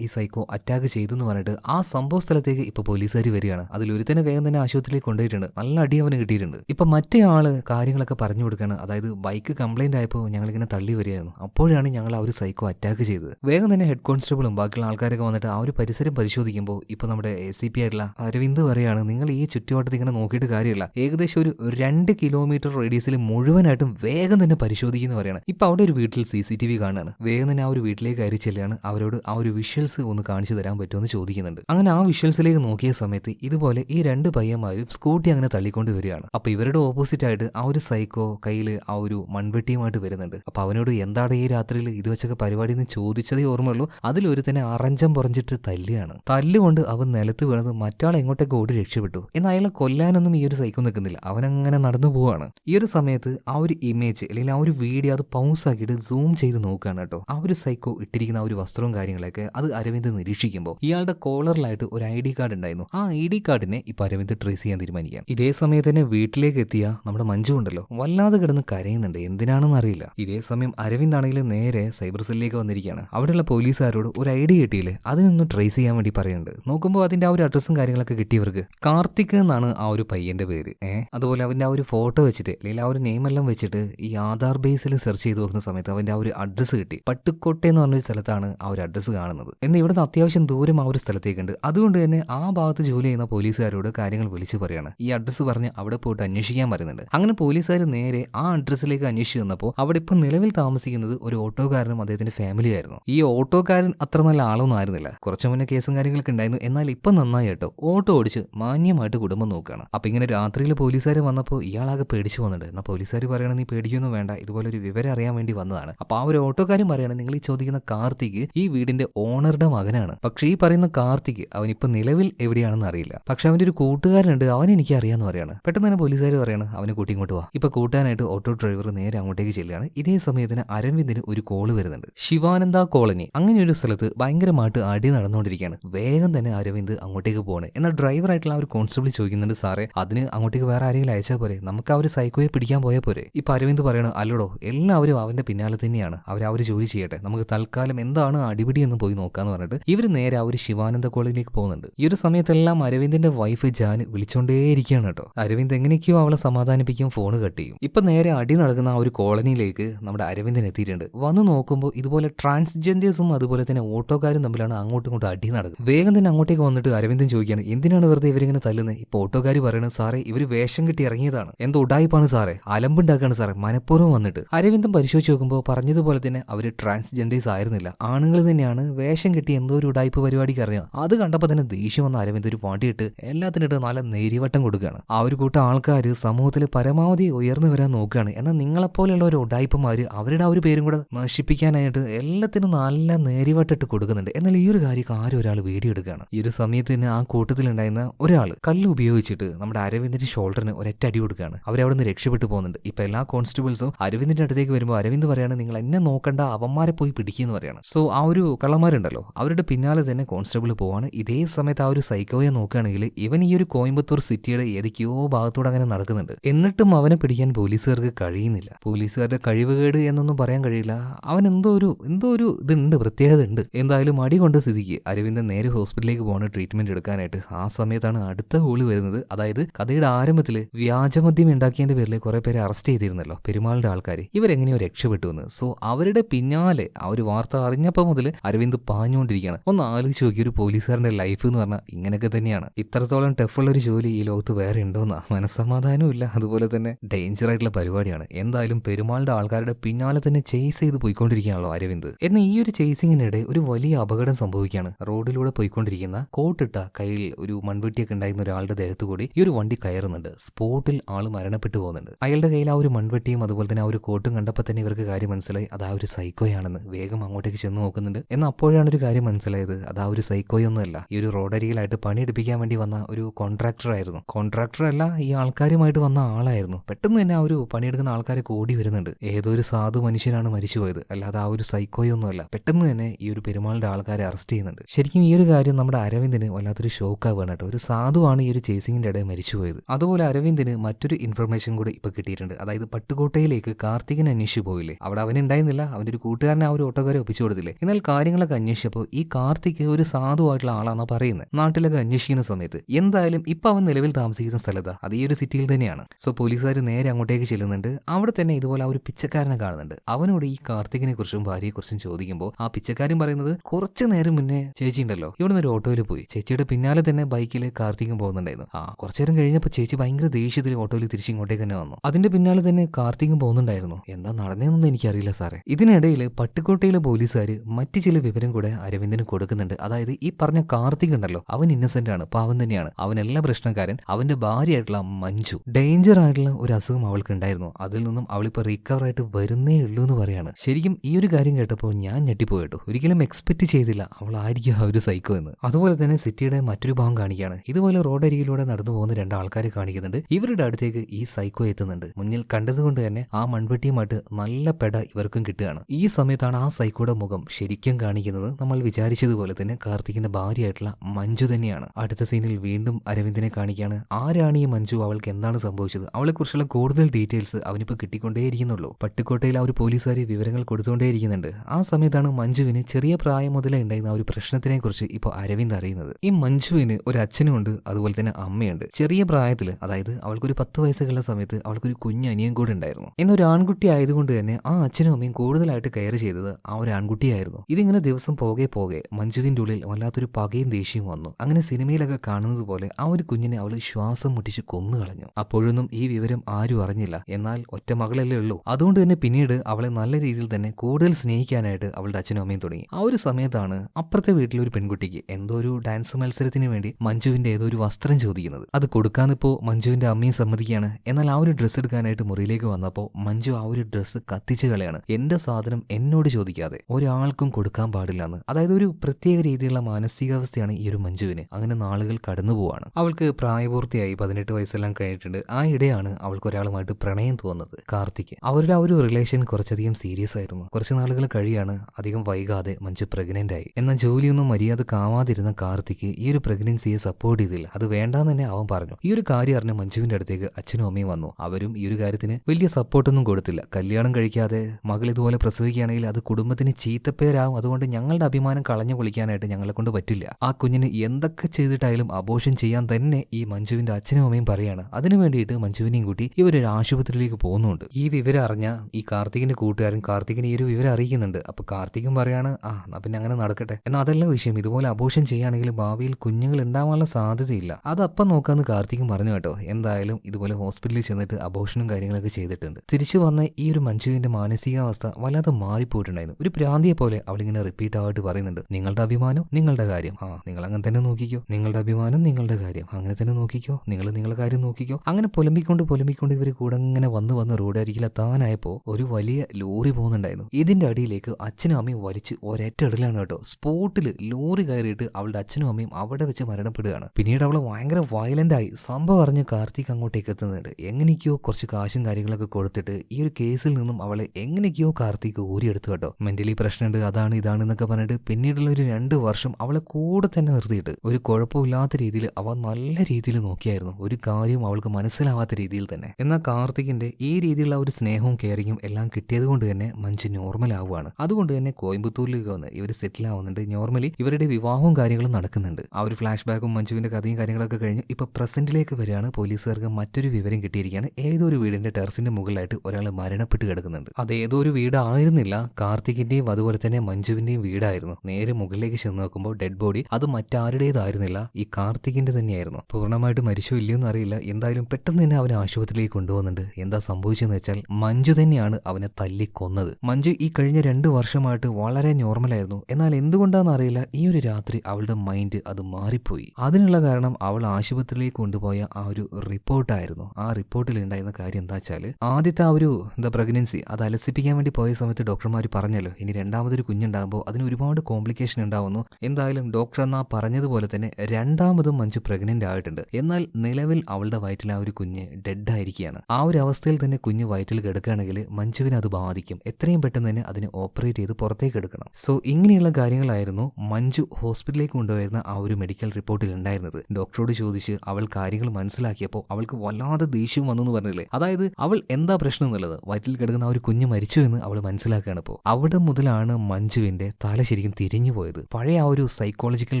ഈ സൈക്കോ അറ്റാക്ക് ചെയ്തു എന്ന് പറഞ്ഞിട്ട് ആ സംഭവ സ്ഥലത്തേക്ക് ഇപ്പൊ പോലീസുകാർ വരികയാണ്. തന്നെ വേഗം തന്നെ ആശുപത്രിയിലേക്ക് കൊണ്ടുപോയിട്ടുണ്ട്. നല്ല അടി അവന് കിട്ടിയിട്ടുണ്ട്. ഇപ്പൊ മറ്റേ ആൾ കാര്യങ്ങളൊക്കെ പറഞ്ഞു കൊടുക്കുകയാണ്. അതായത് ബൈക്ക് കംപ്ലൈന്റ് ആയപ്പോൾ ഞങ്ങളിങ്ങനെ തള്ളി വരികയായിരുന്നു. അപ്പോഴാണ് ഞങ്ങൾ ആ ഒരു സൈക്കോ അറ്റാക്ക് ചെയ്തത്. വേഗം തന്നെ ഹെഡ് കോൺസ്റ്റബിളും ബാക്കിയുള്ള ആൾക്കാരൊക്കെ വന്നിട്ട് ആ ഒരു പരിസരം പരിശോധിക്കുമ്പോൾ ഇപ്പൊ നമ്മുടെ എ സി പി ആയിട്ടുള്ള അരവിന്ദ് പറയാണ് നിങ്ങൾ ഈ ചുറ്റുവട്ടത്ത് ഇങ്ങനെ നോക്കിയിട്ട് കാര്യമില്ല. ഏകദേശം ഒരു രണ്ട് കിലോമീറ്റർ റേഡിയസിൽ മുഴുവനായിട്ടും വേഗം തന്നെ പരിശോധിക്കുന്ന പറയാണ്. ഇപ്പൊ അവിടെ ഒരു വീട്ടിൽ സി സി ടി വി കാണാണ് വേഗം തന്നെ ആ ഒരു വീട്ടിലേക്ക് കയറി ചെല്ലുകയാണ്. അവരോട് ആ ഒരു വിഷ്വൽസ് ഒന്ന് കാണിച്ചു തരാൻ പറ്റുമെന്ന് ചോദിക്കുന്നുണ്ട്. അങ്ങനെ ആ വിഷ്വൽസിലേക്ക് നോക്കിയ സമയത്ത് ഇതുപോലെ ഈ രണ്ട് പയ്യന്മാരും സ്കൂട്ടി അങ്ങനെ തള്ളിക്കൊണ്ട് വരികയാണ്. അപ്പൊ ഇവരുടെ ഓപ്പോസിറ്റ് ആയിട്ട് ആ ഒരു സൈക്കോ കയ്യിൽ ആ ഒരു മൺവെട്ടിയുമായിട്ട് വരുന്നുണ്ട്. അപ്പൊ അവനോട് എന്താണ് ഈ രാത്രിയിൽ ഇത് വെച്ചൊക്കെ പരിപാടി എന്ന് ചോദിച്ചതേ ഓർമ്മയുള്ളൂ. അതിലൊരു തന്നെ അറഞ്ചം പറഞ്ഞിട്ട് തല്ലുകയാണ്. തല്ലുകൊണ്ട് അവൻ നിലത്ത് വീണത് മറ്റാൾ എങ്ങോട്ടേക്ക് ഓടി രക്ഷപ്പെട്ടു. എന്നാൽ അയാളെ കൊല്ലാനൊന്നും ഈ ഒരു സൈക്കോ നിൽക്കുന്നില്ല. അവനങ്ങനെ നടന്നു പോവുകയാണ് ഈ ഒരു സമയത്ത് ആ ഒരു ഇമേജ് അല്ലെങ്കിൽ ആ ഒരു വീഡിയോ അത് പൗസ് ആക്കിയിട്ട് സൂം ചെയ്ത് നോക്കുകയാണ് കേട്ടോ. ആ ഒരു സൈക്കോ ഇട്ടിരിക്കുന്ന ആ ഒരു വസ്ത്രവും കാര്യങ്ങളൊക്കെ അത് അരവിന്ദ് നിരീക്ഷിക്കുമ്പോൾ ഇയാളുടെ കോളറിലായിട്ട് ഒരു ഐ ഡി കാർഡ് ഉണ്ടായിരുന്നു. ആ ഐ ഡി കാർഡിനെ ഇപ്പൊ അരവിന്ദ് ട്രേസ് ചെയ്യാൻ തീരുമാനിക്കാം ഇതേ സമയത്ത് തന്നെ വീട്ടിലേക്ക് എത്തിയ നമ്മുടെ മഞ്ജു ഉണ്ടല്ലോ. വല്ലാതെ കിടന്ന് കരയുന്നുണ്ട്. എന്തിനാണെന്ന് അറിയില്ല. ഇതേ സമയം അരവിന്ദ് ആണെങ്കിൽ നേരെ സൈബർ സെല്ലിലേക്ക് വന്നിരിക്കുകയാണ്. അവിടെയുള്ള പോലീസുകാരോട് ഒരു ഐ ഡി കിട്ടിയില്ലേ? അതിൽ നിന്ന് ട്രേസ് ചെയ്യാൻ വേണ്ടി പറയുന്നുണ്ട്. നോക്കുമ്പോൾ അതിന്റെ ആ ഒരു അഡ്രസ്സും കാര്യങ്ങളൊക്കെ കിട്ടിയവർക്ക് കാർത്തിക് എന്നാണ് ആ ഒരു പയ്യന്റെ പേര്. ഏഹ് അതുപോലെ അവന്റെ ആ ഒരു ഫോട്ടോ വെച്ചിട്ട് അല്ലെങ്കിൽ ആ ഒരു നെയിം എല്ലാം വെച്ചിട്ട് ഈ ആധാർ ബേസിൽ സെർച്ച് ചെയ്ത് നോക്കുന്ന സമയത്ത് അവന്റെ ആ ഒരു അഡ്രസ്സ് കിട്ടി. പട്ടുക്കോട്ടെ എന്ന് പറഞ്ഞൊരു സ്ഥലത്താണ് ആ ഒരു അഡ്രസ്സ് കാണുന്നത്. എന്നാൽ ഇവിടുന്ന് അത്യാവശ്യം ദൂരം ആ ഒരു സ്ഥലത്തേക്കുണ്ട് അതുകൊണ്ട് തന്നെ ആ ഭാഗത്ത് ജോലി ചെയ്യുന്ന പോലീസുകാരോട് കാര്യങ്ങൾ വിളിച്ചു പറയാണ്. ഈ അഡ്രസ്സ് പറഞ്ഞ് അവിടെ പോയിട്ട് അന്വേഷിക്കാൻ പറയുന്നുണ്ട് അങ്ങനെ പോലീസുകാർ നേരെ ആ അഡ്രസ്സിലേക്ക് അന്വേഷിച്ച് വന്നപ്പോൾ അവിടെ ഇപ്പം നിലവിൽ താമസിക്കുന്നത് ഒരു ഓട്ടോക്കാരനും അദ്ദേഹത്തിന്റെ ഫാമിലി ആയിരുന്നു. ഈ ഓട്ടോക്കാരൻ അത്ര നല്ല ആളൊന്നും ആയിരുന്നില്ല. കുറച്ചു മുന്നേ കേസും കാര്യങ്ങളൊക്കെ ഉണ്ടായിരുന്നു. എന്നാൽ ഇപ്പം നന്നായി കേട്ടോ. ഓട്ടോ ഓടിച്ച് മാന്യമായിട്ട് കുടുംബം നോക്കുകയാണ്. അപ്പം ഇങ്ങനെ രാത്രിയിൽ പോലീസുകാർ വന്നപ്പോൾ ഇയാളാകെ പേടിച്ചു പോകുന്നുണ്ട്. എന്നാൽ പോലീസുകാർ പറയണത് നീ പേടിക്കൊന്നും വേണ്ട. ഇതുപോലെ ഒരു വിവരം അറിയാൻ വേണ്ടി വന്നതാണ്. അപ്പോൾ ആ ഒരു ഓട്ടോക്കാരും പറയണത് നിങ്ങൾ ഈ ചോദിക്കുന്ന കാർത്തിക് ഈ വീടിന്റെ ഓണറുടെ മകനാണ്. പക്ഷേ ഈ പറയുന്ന കാർത്തിക് അവൻ ഇപ്പൊ നിലവിൽ എവിടെയാണെന്ന് അറിയില്ല. പക്ഷെ അവന്റെ ഒരു കൂട്ടുകാരനുണ്ട് അവൻ എനിക്ക് അറിയാന്ന് പറയാണ്. പെട്ടെന്ന് തന്നെ പോലീസുകാർ പറയാണ് അവനെ കൂട്ടി ഇങ്ങോട്ട് വാ. ഇപ്പൊ കൂട്ടാനായിട്ട് ഓട്ടോ ഡ്രൈവർ നേരെ അങ്ങോട്ടേക്ക് ചെല്ലുകയാണ്. ഇതേ സമയത്തിന് അരവിന്ദിന് ഒരു കോൾ വരുന്നുണ്ട്. ശിവാനന്ദ കോളനി. അങ്ങനെ ഒരു സ്ഥലത്ത് ഭയങ്കരമായിട്ട് അടി നടന്നുകൊണ്ടിരിക്കുകയാണ്. വേഗം തന്നെ അരവിന്ദ് അങ്ങോട്ടേക്ക് പോകണം എന്നാൽ ഡ്രൈവർ ആയിട്ടുള്ള ആ ഒരു കോൺസ്റ്റബിൾ ചോദിക്കുന്നുണ്ട് സാറേ അതിന് അങ്ങോട്ടേക്ക് വേറെ ആരെങ്കിലും അയച്ചാൽ പോരെ. നമുക്ക് ഒരു സൈക്കോയെ പിടിക്കാൻ പോയാൽ പോരെ. ഇപ്പം അരവിന്ദ് പറയണ അല്ലടോ എല്ലാവരും അവന്റെ പിന്നാലെ തന്നെയാണ്. അവർ ഒരു ജോലി ചെയ്യട്ടെ. നമുക്ക് തൽക്കാലം എന്താണ് അടിപിടി എന്ന് പോയി നോക്കാന്ന് പറഞ്ഞിട്ട് ഇവർ നേരെ ഒരു ശിവാനന്ദ കോളേജിലേക്ക് പോകുന്നുണ്ട്. ഈ ഒരു സമയത്തെല്ലാം അരവിന്ദിന്റെ വൈഫ് ജാൻ വിളിച്ചോണ്ടേയിരിക്കുകയാണ് കേട്ടോ. അരവിന്ദ് എങ്ങനെയൊക്കെയോ അവളെ സമാധാനിപ്പിക്കും ഫോൺ കട്ട് ചെയ്യും. ഇപ്പൊ നേരെ അടി നടക്കുന്ന ആ ഒരു കോളനിയിലേക്ക് നമ്മുടെ അരവിന്ദൻ എത്തിയിട്ടുണ്ട്. വന്ന് നോക്കുമ്പോൾ ഇതുപോലെ ട്രാൻസ്ജെൻഡേഴ്സും അതുപോലെ തന്നെ ഓട്ടോക്കാരും തമ്മിലാണ് അങ്ങോട്ടും ഇങ്ങോട്ടും അടി നടക്കുന്നത്. വേഗം തന്നെ അങ്ങോട്ടേക്ക് വന്നിട്ട് അരവിന്ദൻ ചോദിക്കുകയാണ് എന്തിനാണ് വെറുതെ ഇവരിങ്ങനെ തല്ലുന്നത് ഇപ്പൊ ഓട്ടോക്കാർ പറയുന്നത് സാറേ ഇവർ വേഷം കിട്ടി ഇറങ്ങിയതാണ്. എന്തോ ഉടായിപ്പാണ് സാറേ. അലമ്പുണ്ടാക്കാണ് സാറേ. മനഃപൂർവം വന്നിട്ട്. അരവിന്ദം പരിശോധിച്ച് നോക്കുമ്പോൾ പറഞ്ഞതുപോലെ തന്നെ അവർ ട്രാൻസ്ജെൻഡേഴ്സ് ആയിരുന്നില്ല. ആണുങ്ങൾ തന്നെയാണ് വേഷം കെട്ടി എന്തോ ഒരു ഉടായ്പ പരിപാടിക്ക് അറിയാം അത് കണ്ടപ്പോൾ തന്നെ ദേഷ്യം വന്ന അരവിന്ദ് ഒരു വണ്ടിയിട്ട് എല്ലാത്തിനിട്ട് നല്ല നേരിവട്ടം കൊടുക്കുകയാണ്. ആ ഒരു കൂട്ടം ആൾക്കാർ സമൂഹത്തിൽ പരമാവധി ഉയർന്നു വരാൻ നോക്കുകയാണ്. എന്നാൽ നിങ്ങളെപ്പോലെയുള്ള ഒരു ഉടായ്പമാര് അവരുടെ ആ ഒരു പേരും കൂടെ നശിപ്പിക്കാനായിട്ട് എല്ലാത്തിനും നല്ല നേരിവട്ടിട്ട് കൊടുക്കുന്നുണ്ട്. എന്നാൽ ഈ ഒരു കാര്യം ആരും ഒരാൾ വീഡിയോ എടുക്കുകയാണ്. ഈ ഒരു സമയത്ത് തന്നെ ആ കൂട്ടത്തിലുണ്ടായിരുന്ന ഒരാൾ കല്ല് ഉപയോഗിച്ചിട്ട് നമ്മുടെ അരവിന്ദിന്റെ ഷോൾഡറിന് ഒരു ഒരൊറ്റ അടി കൊടുക്കുകയാണ്. അവരവിടെ നിന്ന് രക്ഷപ്പെട്ടു പോകുന്നുണ്ട്. ഇപ്പൊ എല്ലാ കോൺസ്റ്റബിൾസും അരവിന്ദിന്റെ അടുത്തേക്ക് വരുമ്പോൾ അരവിന്ദ് പറയാണ് നിങ്ങൾ എന്നെ നോക്കണ്ട അവന്മാരെ പോയി പിടിക്കുന്നു പറയാണ്. സോ ആ ഒരു കള്ളന്മാരുണ്ടല്ലോ അവരുടെ പിന്നാലെ തന്നെ കോൺസ്റ്റബിൾ പോവാണ്. ഇതേ സമയത്ത് ആ ഒരു സൈക്കോയെ നോക്കുകയാണെങ്കിൽ ഇവൻ ഈ ഒരു കോയമ്പത്തൂർ സിറ്റിയുടെ ഏതൊക്കെയോ ഭാഗത്തൂടെ അങ്ങനെ നടക്കുന്നുണ്ട്. എന്നിട്ടും അവനെ പിടിക്കാൻ പോലീസുകാർക്ക് കഴിയുന്നില്ല. പോലീസുകാരുടെ കഴിവുകേട് എന്നൊന്നും പറയാൻ കഴിയില്ല. അവൻ എന്തോ ഒരു എന്തോ ഒരു ഇതുണ്ട് പ്രത്യേകത ഉണ്ട്. എന്തായാലും അടി കൊണ്ട് സ്ഥിതിക്ക്. അരവിന്ദൻ നേരെ ഹോസ്പിറ്റലിലേക്ക് പോകണം ട്രീറ്റ്മെന്റ് എടുക്കാനായിട്ട്. ആ സമയത്താണ് അടുത്ത ഗോളി വരുന്നത്. അതായത് കഥയുടെ ആരംഭത്തിൽ വ്യാജമദ്യം ഉണ്ടാക്കിയതിന്റെ പേരിൽ കുറേ പേരെ അറസ്റ്റ് ചെയ്തിരുന്നല്ലോ പെരുമാളുടെ ആൾക്കാർ ഇവരെങ്ങനെയോ രക്ഷപ്പെട്ടു എന്ന് സോ അവരുടെ പിന്നാലെ ആ ഒരു വാർത്ത അറിഞ്ഞപ്പോൾ മുതൽ അരവിന്ദ് പാഞ്ഞുകൊണ്ടിരിക്കുകയാണ്. ഒന്ന് ആലോചിച്ച് നോക്കി ഒരു പോലീസുകാരന്റെ ലൈഫ് എന്ന് പറഞ്ഞാൽ ഇങ്ങനെയൊക്കെ തന്നെയാണ്. ഇത്രത്തോളം ടഫുള്ള ഒരു ജോലി ഈ ലോകത്ത് വേറെ ഉണ്ടോന്നാ മനസ്സമാധാനവും ഇല്ല. അതുപോലെ തന്നെ ഡേഞ്ചർ ആയിട്ടുള്ള പരിപാടിയാണ്. എന്തായാലും പെരുമാളുടെ ആൾക്കാരുടെ പിന്നാലെ തന്നെ ചേസ് ചെയ്ത് പോയിക്കൊണ്ടിരിക്കുകയാണല്ലോ അരവിന്ദ്. എന്നാൽ ഈ ഒരു ചേസിങ്ങിനിടെ ഒരു വലിയ അപകടം സംഭവിക്കുകയാണ്. റോഡിലൂടെ പോയിക്കൊണ്ടിരിക്കുന്ന കോട്ടിട്ട കയ്യിൽ ഒരു മൺവെട്ടിയൊക്കെ ഉണ്ടായിരുന്ന ഒരാളുടെ ദേഹത്തു കൂടി ഈ ഒരു വണ്ടി കയറുന്നുണ്ട്. സ്പോട്ടിൽ ആൾ മരണപ്പെട്ടു പോകുന്നുണ്ട്. അയാളുടെ കയ്യിൽ ആ ഒരു മൺവെട്ടിയും അതുപോലെ തന്നെ ആ ഒരു കോട്ടും കണ്ടപ്പോൾ തന്നെ ഇവർക്ക് കാര്യം മനസ്സിലായി. അത് ആ ഒരു സൈക്കോയാണെന്ന് വേഗം അങ്ങോട്ടേക്ക് ചെന്ന് നോക്കുന്നുണ്ട്. എന്നാൽ അപ്പോഴാണ് ഒരു കാര്യം മനസ്സിലായത്. അത് ആ ഒരു സൈക്കോയൊന്നുമല്ല ഈ ഒരു റോഡരികിലായിട്ട് പണിയെടുപ്പിക്കാൻ വേണ്ടി വന്ന ഒരു കോൺട്രാക്ടർ ആയിരുന്നു. കോൺട്രാക്ടർ അല്ല ഈ ആൾക്കാരുമായിട്ട് വന്ന ആളായിരുന്നു. പെട്ടെന്ന് തന്നെ ആ ഒരു പണിയെടുക്കുന്ന ആൾക്കാരെ കൂടി വരുന്നുണ്ട്. ഏതോ ഒരു സാധു മനുഷ്യനാണ് മരിച്ചുപോയത്. അല്ലാതെ ആ ഒരു സൈക്കോയൊന്നുമല്ല പെട്ടെന്ന് തന്നെ ഈ ഒരു പെരുമാളിന്റെ ആൾക്കാരെ അറസ്റ്റ് ചെയ്യുന്നുണ്ട്. ശരിക്കും ഈ ഒരു കാര്യം നമ്മുടെ അരവിന്ദിന് വല്ലാത്തൊരു ഷോക്കാവുകയാണ് കേട്ടോ. ഒരു സാധുവാണ് ഈ ഒരു ചേസിങ്ങിന്റെ ഇടയിൽ മരിച്ചുപോയത്. അതുപോലെ അരവിന്ദിന് മറ്റൊരു ഇൻഫർമേഷൻ കൂടി ഇപ്പൊ കിട്ടിയിട്ടുണ്ട്. അതായത് പട്ടുകോട്ടയിലേക്ക് കാർത്തികൻ അന്വേഷിച്ചു പോയില്ലേ? അവിടെ അവൻ ഉണ്ടായിരുന്നില്ല. അവന്റെ ഒരു കൂട്ടുകാരനെ ആ ഒരു ഓട്ടോക്കാരെ ഒപ്പിച്ചു കൊടുത്തില്ലേ? എന്നാൽ കാര്യങ്ങളൊക്കെ അന്വേഷിച്ചപ്പോൾ ഈ കാർത്തിക് ഒരു സാധുവായിട്ടുള്ള ആളാണെന്ന് പറയുന്നത് നാട്ടിലൊക്കെ അന്വേഷിക്കുന്ന സമയത്ത് എന്തായാലും ഇപ്പൊ അവൻ നിലവിൽ താമസിക്കുന്ന സ്ഥലത്ത് അത് ഈ ഒരു സിറ്റിയിൽ തന്നെയാണ്. സോ പോലീസുകാർ നേരെ അങ്ങോട്ടേക്ക് ചെല്ലുന്നുണ്ട്. അവിടെ തന്നെ ഇതുപോലെ ആ ഒരു പിച്ചക്കാരനെ കാണുന്നുണ്ട്. അവനോട് ഈ കാർത്തികിനെ കുറിച്ചും ഭാര്യയെ കുറിച്ചും ചോദിക്കുമ്പോൾ ആ പിച്ചക്കാരൻ പറയുന്നത് കുറച്ച് നേരം മുന്നേ ചേച്ചി ഉണ്ടല്ലോ. ഇവിടുന്ന് ഒരു ഓട്ടോയിൽ പോയി. ചേച്ചിയുടെ പിന്നാലെ തന്നെ ബൈക്കിൽ കാർത്തികും പോകുന്നുണ്ടായിരുന്നു. ആ കുറച്ചു നേരം കഴിഞ്ഞപ്പോൾ ചേച്ചി ഭയങ്കര ദേഷ്യത്തിൽ ഓട്ടോയിൽ തിരിച്ച് ഇങ്ങോട്ടേക്ക് തന്നെ വന്നു. അതിന്റെ പിന്നാലെ തന്നെ കാർത്തികും പോകുന്നുണ്ടായിരുന്നു. എന്താ നടന്നതെന്നൊന്നും എനിക്കറിയില്ല സാറേ. ഇതിനിടയിൽ പട്ടിക്കോട്ടയിലെ പോലീസുകാർ മറ്റു ചില വിവരം കൂടെ അരവിന്ദന് കൊടുക്കുന്നുണ്ട്. അതായത് ഈ പറഞ്ഞ കാർത്തിക് ഉണ്ടല്ലോ അവൻ ഇന്നസെന്റ് ആണ് പാവം തന്നെയാണ്. അവനല്ല പ്രശ്നക്കാരൻ അവന്റെ ഭാര്യയായിട്ടുള്ള മഞ്ജു. ഡേഞ്ചർ ആയിട്ടുള്ള ഒരു അസുഖം അവൾക്ക് ഉണ്ടായിരുന്നു. അതിൽ നിന്നും അവളിപ്പോ റിക്കവർ ആയിട്ട് വരുന്നേ ഉള്ളൂ എന്ന് പറയാണ്. ശരിക്കും ഈ ഒരു കാര്യം കേട്ടപ്പോൾ ഞാൻ ഞെട്ടിപ്പോയിട്ടു. ഒരിക്കലും എക്സ്പെക്ട് ചെയ്തില്ല അവളായിരിക്കും ആ ഒരു സൈക്കോ എന്ന്. അതുപോലെ തന്നെ സിറ്റിയുടെ മറ്റൊരു ഭാഗം കാണിക്കുകയാണ്. ഇതുപോലെ റോഡരികിലൂടെ നടന്നു പോകുന്ന രണ്ട് ആൾക്കാരെ കാണിക്കുന്നുണ്ട്. ഇവരുടെ അടുത്തേക്ക് ഈ സൈക്കോ എത്തുന്നുണ്ട്. മുന്നിൽ കണ്ടതുകൊണ്ട് തന്നെ ആ മൺവെട്ടിയുമായിട്ട് നല്ല പെട ഇവർക്കും കിട്ടുകയാണ്. ഈ സമയത്താണ് ആ സൈക്കോയുടെ മുഖം ശരിക്കും കാണിക്കുന്നത്. നമ്മൾ വിചാരിച്ചതുപോലെ തന്നെ കാർത്തികിന്റെ ഭാര്യയായിട്ടുള്ള മഞ്ജു തന്നെയാണ്. അടുത്ത സീനിൽ വീണ്ടും അരവിന്ദിനെ കാണിക്കുകയാണ്. ആരാണ് ഈ മഞ്ജു? അവൾക്ക് എന്താണ് സംഭവിച്ചത്? അവളെക്കുറിച്ചുള്ള കൂടുതൽ ഡീറ്റെയിൽസ് അവനിപ്പോൾ കിട്ടിക്കൊണ്ടേയിരിക്കുന്നുള്ളൂ പട്ടിക്കോട്ടയിൽ ആ ഒരു പോലീസുകാർ വിവരങ്ങൾ കൊടുത്തുകൊണ്ടേയിരിക്കുന്നുണ്ട് ആ സമയത്താണ് മഞ്ജുവിന് ചെറിയ പ്രായം മുതലേ ഉണ്ടായിരുന്ന ആ ഒരു പ്രശ്നത്തിനെ കുറിച്ച് ഇപ്പോൾ അരവിന്ദ് അറിയുന്നത്. ഈ മഞ്ജുവിന് ഒരു അച്ഛനുമുണ്ട് അതുപോലെ തന്നെ അമ്മയുണ്ട്. ചെറിയ പ്രായത്തിൽ അതായത് അവൾക്കൊരു പത്ത് വയസ്സുള്ള സമയത്ത് അവൾക്കൊരു കുഞ്ഞു അനിയൻ കൂടെ ഉണ്ടായിരുന്നു. എന്നൊരു ആൺകുട്ടി ആയതുകൊണ്ട് തന്നെ ആ അച്ഛനും അമ്മയും കൂടുതലായിട്ട് കെയർ ചെയ്തത് ആ ഒരു ആൺകുട്ടിയായിരുന്നു. ഇതിങ്ങനെ ദിവസം പോകെ പോകെ മഞ്ജുവിന്റെ ഉള്ളിൽ വല്ലാത്തൊരു പകയും ദേഷ്യവും വന്നു. അങ്ങനെ സിനിമയിലൊക്കെ കാണുന്നത് പോലെ ആ ഒരു കുഞ്ഞിനെ അവൾ ശ്വാസം മുട്ടിച്ച് കൊന്നു കളഞ്ഞു. അപ്പോഴൊന്നും ഈ വിവരം ആരും അറിഞ്ഞില്ല. എന്നാൽ ഒറ്റ മകളല്ലേ ഉള്ളൂ. അതുകൊണ്ട് തന്നെ പിന്നീട് അവളെ നല്ല രീതിയിൽ തന്നെ കൂടുതൽ സ്നേഹിക്കാനായിട്ട് അവളുടെ അച്ഛനും അമ്മയും തുടങ്ങി. ആ ഒരു സമയത്താണ് അപ്പുറത്തെ വീട്ടിലെ ഒരു പെൺകുട്ടിക്ക് എന്തോ ഒരു ഡാൻസ് മത്സരത്തിന് വേണ്ടി മഞ്ജുവിന്റെ ഏതോ ഒരു വസ്ത്രം ചോദിക്കുന്നത്. അത് കൊടുക്കാന്നിപ്പോ മഞ്ജുവിന്റെ അമ്മയും സമ്മതിക്കുകയാണ്. എന്നാൽ ആ ഒരു ഡ്രസ്സ് എടുക്കാനായിട്ട് മുറിയിലേക്ക് വന്നപ്പോൾ മഞ്ജു ആ ഒരു ഡ്രസ്സ് കത്തിച്ചു കളയാണ്. എന്റെ സാധനം എന്നോട് ചോദിക്കാതെ ഒരാൾക്കും കൊടുക്കാൻ പാടില്ല എന്ന് അതായത് ഒരു പ്രത്യേക രീതിയിലുള്ള മാനസികാവസ്ഥയാണ് ഈ ഒരു മഞ്ജുവിന്. അങ്ങനെ നാളുകൾ കടന്നു പോവാണ്. അവൾക്ക് പ്രായപൂർത്തിയായി പതിനെട്ട് വയസ്സെല്ലാം കഴിഞ്ഞിട്ടുണ്ട്. ആ ഇടയാണ് അവൾക്ക് ഒരാളുമായിട്ട് പ്രണയം തോന്നുന്നത് കാർത്തിക് അവരുടെ ആ ഒരു റിലേഷൻ കുറച്ചധികം സീരിയസ് ആയിരുന്നു. കുറച്ച് നാളുകൾ കഴിയാണ് അധികം വൈകാതെ മഞ്ജു പ്രഗ്നന്റ് ആയി. എന്നാൽ ജോലിയൊന്നും മര്യാദക്കാവാതിരുന്ന കാർത്തിക് ഈ ഒരു പ്രഗ്നൻസിയെ സപ്പോർട്ട് ചെയ്തില്ല. അത് വേണ്ടാന്ന് തന്നെ അവൻ പറഞ്ഞു. ഈ ഒരു കാര്യം അറിഞ്ഞ മഞ്ജുവിന്റെ അടുത്തേക്ക് അച്ഛനും അമ്മയും വന്നു. അവരും ഈ ഒരു കാര്യത്തിന് വലിയ സപ്പോർട്ടൊന്നും കൊടുത്തില്ല. കല്യാണം കഴിക്കാതെ മകൾ ഇതുപോലെ പ്രസവിക്കുകയാണെങ്കിൽ അത് കുടുംബത്തിന് ചീത്തപ്പേരാവും. അതുകൊണ്ട് ഞങ്ങളുടെ അഭിമാനം കളഞ്ഞു കുളിക്കാനായിട്ട് ഞങ്ങളെ കൊണ്ട് പറ്റില്ല. ആ കുഞ്ഞിന് എന്തൊക്കെ ചെയ്തിട്ടായാലും അബോഷൻ ചെയ്യാൻ തന്നെ ഈ മഞ്ജുവിന്റെ അച്ഛനും അമ്മയും പറയാണ്. അതിനു വേണ്ടിയിട്ട് മഞ്ജുവിനെയും കൂട്ടി ഇവരൊരു ആശുപത്രിയിലേക്ക് പോകുന്നുണ്ട്. ഈ വിവരം അറിഞ്ഞ ഈ കാർത്തികിന്റെ കൂട്ടുകാരൻ കാർത്തികിന് ഈ ഒരു വിവരം അറിയിക്കുന്നുണ്ട്. അപ്പൊ കാർത്തികൻ പറയാണ് ആ പിന്നെ അങ്ങനെ നടക്കട്ടെ. എന്നാൽ അതല്ല വിഷയം. ഇതുപോലെ അബോഷൻ ചെയ്യുകയാണെങ്കിൽ ഭാവിയിൽ കുഞ്ഞുങ്ങൾ ഉണ്ടാവാനുള്ള സാധ്യതയില്ല. അതപ്പം നോക്കാന്ന് കാർത്തികൻ പറഞ്ഞു കേട്ടോ. എന്തായാലും ഇതുപോലെ ഹോസ്പിറ്റലിൽ ചെന്നിട്ട് അബോഷനും കാര്യങ്ങളൊക്കെ ചെയ്തിട്ടുണ്ട്. തിരിച്ചു വന്ന ഈ ഒരു മഞ്ജുവിന്റെ മാനസികാവസ്ഥ വല്ലാതെ മാറിപ്പോയിട്ടുണ്ടായിരുന്നു. ഒരു പ്രാന്തിയെ പോലെ അവളിങ്ങനെ റിപ്പീറ്റ് ആയിട്ട് പറയുന്നുണ്ട്. നിങ്ങളുടെ അഭിമാനം നിങ്ങളുടെ കാര്യം. ആ നിങ്ങൾ അങ്ങനെ തന്നെ നോക്കിക്കോ. നിങ്ങളുടെ അഭിമാനം നിങ്ങളുടെ കാര്യം. അങ്ങനെ തന്നെ നോക്കിക്കോ. നിങ്ങൾ നിങ്ങളുടെ കാര്യം നോക്കിക്കോ. അങ്ങനെ പൊലമ്പിക്കൊണ്ട് പൊലമ്പിക്കൊണ്ട് ഇവർ കൂടെ ഇങ്ങനെ വന്ന് വന്ന് റോഡ് അരികിലെത്താനായപ്പോ ഒരു വലിയ ലോറി പോകുന്നുണ്ടായിരുന്നു. ഇതിന്റെ അടിയിലേക്ക് അച്ഛനും അമ്മയും വലിച്ച് ഒരൊറ്റ ഇടലാണ് കേട്ടോ. സ്പോട്ടിൽ ലോറി കയറിയിട്ട് അവളുടെ അച്ഛനും അമ്മയും അവിടെ വെച്ച് മരണപ്പെടുകയാണ്. പിന്നീട് അവൾ ഭയങ്കര വയലന്റ് ആയി. സംഭവം അറിഞ്ഞ് കാർത്തിക് കാർത്തിക് അങ്ങോട്ടേക്ക് എത്തുന്നുണ്ട് എങ്ങനെയൊക്കെയോ കുറച്ച് കാശും കാര്യങ്ങളൊക്കെ കൊടുത്തിട്ട് ഈ ഒരു കേസിൽ നിന്നും അവളെ എങ്ങനെയൊക്കെയോ കാർത്തിക് ഊരിയെടുത്തു കേട്ടോ. മെന്റലി പ്രശ്നമുണ്ട് അതാണ് ഇതാണ് എന്നൊക്കെ പറഞ്ഞിട്ട് പിന്നീടുള്ള ഒരു രണ്ട് വർഷം അവളെ കൂടെ തന്നെ നിർത്തിയിട്ട് ഒരു കുഴപ്പമില്ലാത്ത രീതിയിൽ അവ നല്ല രീതിയിൽ നോക്കിയായിരുന്നു. ഒരു കാര്യവും അവൾക്ക് മനസ്സിലാവാത്ത രീതിയിൽ തന്നെ. എന്നാൽ കാർത്തികിന്റെ ഈ രീതിയിലുള്ള ഒരു സ്നേഹവും കെയറിങ്ങും എല്ലാം കിട്ടിയത് കൊണ്ട് തന്നെ മഞ്ജു നോർമൽ ആവുകയാണ്. അതുകൊണ്ട് തന്നെ കോയമ്പത്തൂരിലേക്ക് വന്ന് ഇവർ സെറ്റിൽ ആവുന്നുണ്ട്. നോർമലി ഇവരുടെ വിവാഹവും കാര്യങ്ങളും നടക്കുന്നുണ്ട്. ആ ഒരു ഫ്ലാഷ് ബാക്കും മഞ്ജുവിന്റെ കഥയും കാര്യങ്ങളൊക്കെ കഴിഞ്ഞ് ഇപ്പൊ പ്രസന്റിലേക്ക് വരികയാണ് പോലീസുകാർക്ക് മറ്റൊരു വിവരം കിട്ടിയിരിക്കുകയാണ്. ഏതോ ഒരു വീടിന്റെ ടെറസിന്റെ മുകളിലായിട്ട് ഒരാൾ മരണപ്പെട്ട് കിടക്കുന്നുണ്ട്. അത് ഏതോ ഒരു വീടായിരുന്നില്ല. കാർത്തികിന്റെയും അതുപോലെ തന്നെ മഞ്ജുവിന്റെയും വീടായിരുന്നു. നേരെ മുകളിലേക്ക് ചെന്ന് നോക്കുമ്പോൾ ഡെഡ് ബോഡി അത് മറ്റാരുടേതായിരുന്നില്ല. ഈ കാർത്തികിന്റെ തന്നെയായിരുന്നു. പൂർണമായിട്ട് മരിച്ചോ ഇല്ലയോ എന്ന് അറിയില്ല. എന്തായാലും പെട്ടെന്ന് തന്നെ അവനെ ആശുപത്രിയിലേക്ക് കൊണ്ടുപോകുന്നുണ്ട്. എന്താ സംഭവിച്ചെന്ന് വെച്ചാൽ മഞ്ജു തന്നെയാണ് അവനെ തല്ലി കൊന്നത് മഞ്ജു ഈ കഴിഞ്ഞ രണ്ട് വർഷമായിട്ട് വളരെ നോർമലായിരുന്നു എന്നാൽ എന്തുകൊണ്ടാണെന്ന് അറിയില്ല. ഈ ഒരു രാത്രി അവളുടെ മൈൻഡ് അത് മാറിപ്പോയി. അതിനുള്ള കാരണം അവൾ ആശുപത്രിയിലേക്ക് കൊണ്ടുപോയ ആ ഒരു റിപ്പോർട്ടായിരുന്നു. ആ റിപ്പോർട്ടിൽ ഉണ്ടായിരുന്ന കാര്യം എന്താ വെച്ചാൽ ആദ്യത്തെ ആ ഒരു എന്താ പ്രഗ്നൻസി അത് അലസിപ്പിക്കാൻ വേണ്ടി പോയ സമയത്ത് ഡോക്ടർമാർ പറഞ്ഞല്ലോ ഇനി രണ്ടാമതൊരു കുഞ്ഞുണ്ടാകുമ്പോൾ അതിന് ഒരുപാട് കോംപ്ലിക്കേഷൻ ഉണ്ടാവുന്നു. എന്തായാലും ഡോക്ടർ എന്നാ പറഞ്ഞതുപോലെ തന്നെ രണ്ടാമതും മഞ്ജു പ്രഗ്നന്റ് ആയിട്ടുണ്ട്. എന്നാൽ നിലവിൽ അവളുടെ വയറ്റിൽ ആ ഒരു കുഞ്ഞ് ഡെഡ് ആയിരിക്കുകയാണ്. ആ ഒരു അവസ്ഥയിൽ തന്നെ കുഞ്ഞ് വയറ്റിൽ കിടക്കുകയാണെങ്കിൽ മഞ്ജുവിനെ അത് ബാധിക്കും. എത്രയും പെട്ടെന്ന് തന്നെ അതിനെ ഓപ്പറേറ്റ് ചെയ്ത് പുറത്തേക്ക് എടുക്കണം. സോ ഇങ്ങനെയുള്ള കാര്യങ്ങളായിരുന്നു മഞ്ജു ഹോസ്പിറ്റലിലേക്ക് കൊണ്ടുവരുന്ന ആ ഒരു മെഡിക്കൽ റിപ്പോർട്ടിൽ ഉണ്ടായിരുന്നത്. ഡോക്ടറോട് ചോദിച്ച് അവൾ കാര്യങ്ങൾ മനസ്സിലാക്കിയപ്പോൾ അവൾക്ക് വല്ലാതെ ദേഷ്യം വന്നു എന്ന് പറഞ്ഞില്ലേ? അതായത് അവൾ എന്താ പ്രശ്നം എന്നുള്ളത് വയറ്റിൽ കിടക്കുന്ന ആ ഒരു കുഞ്ഞ് മരിച്ചു എന്ന് അവൾ മനസ്സിലാക്കുകയാണ് ഇപ്പോൾ. അവിടെ മുതലാണ് മഞ്ജുവിന്റെ തല ശരിക്കും തിരിഞ്ഞു പോയത്. പഴയ ആ ഒരു സൈക്കോളജിക്കൽ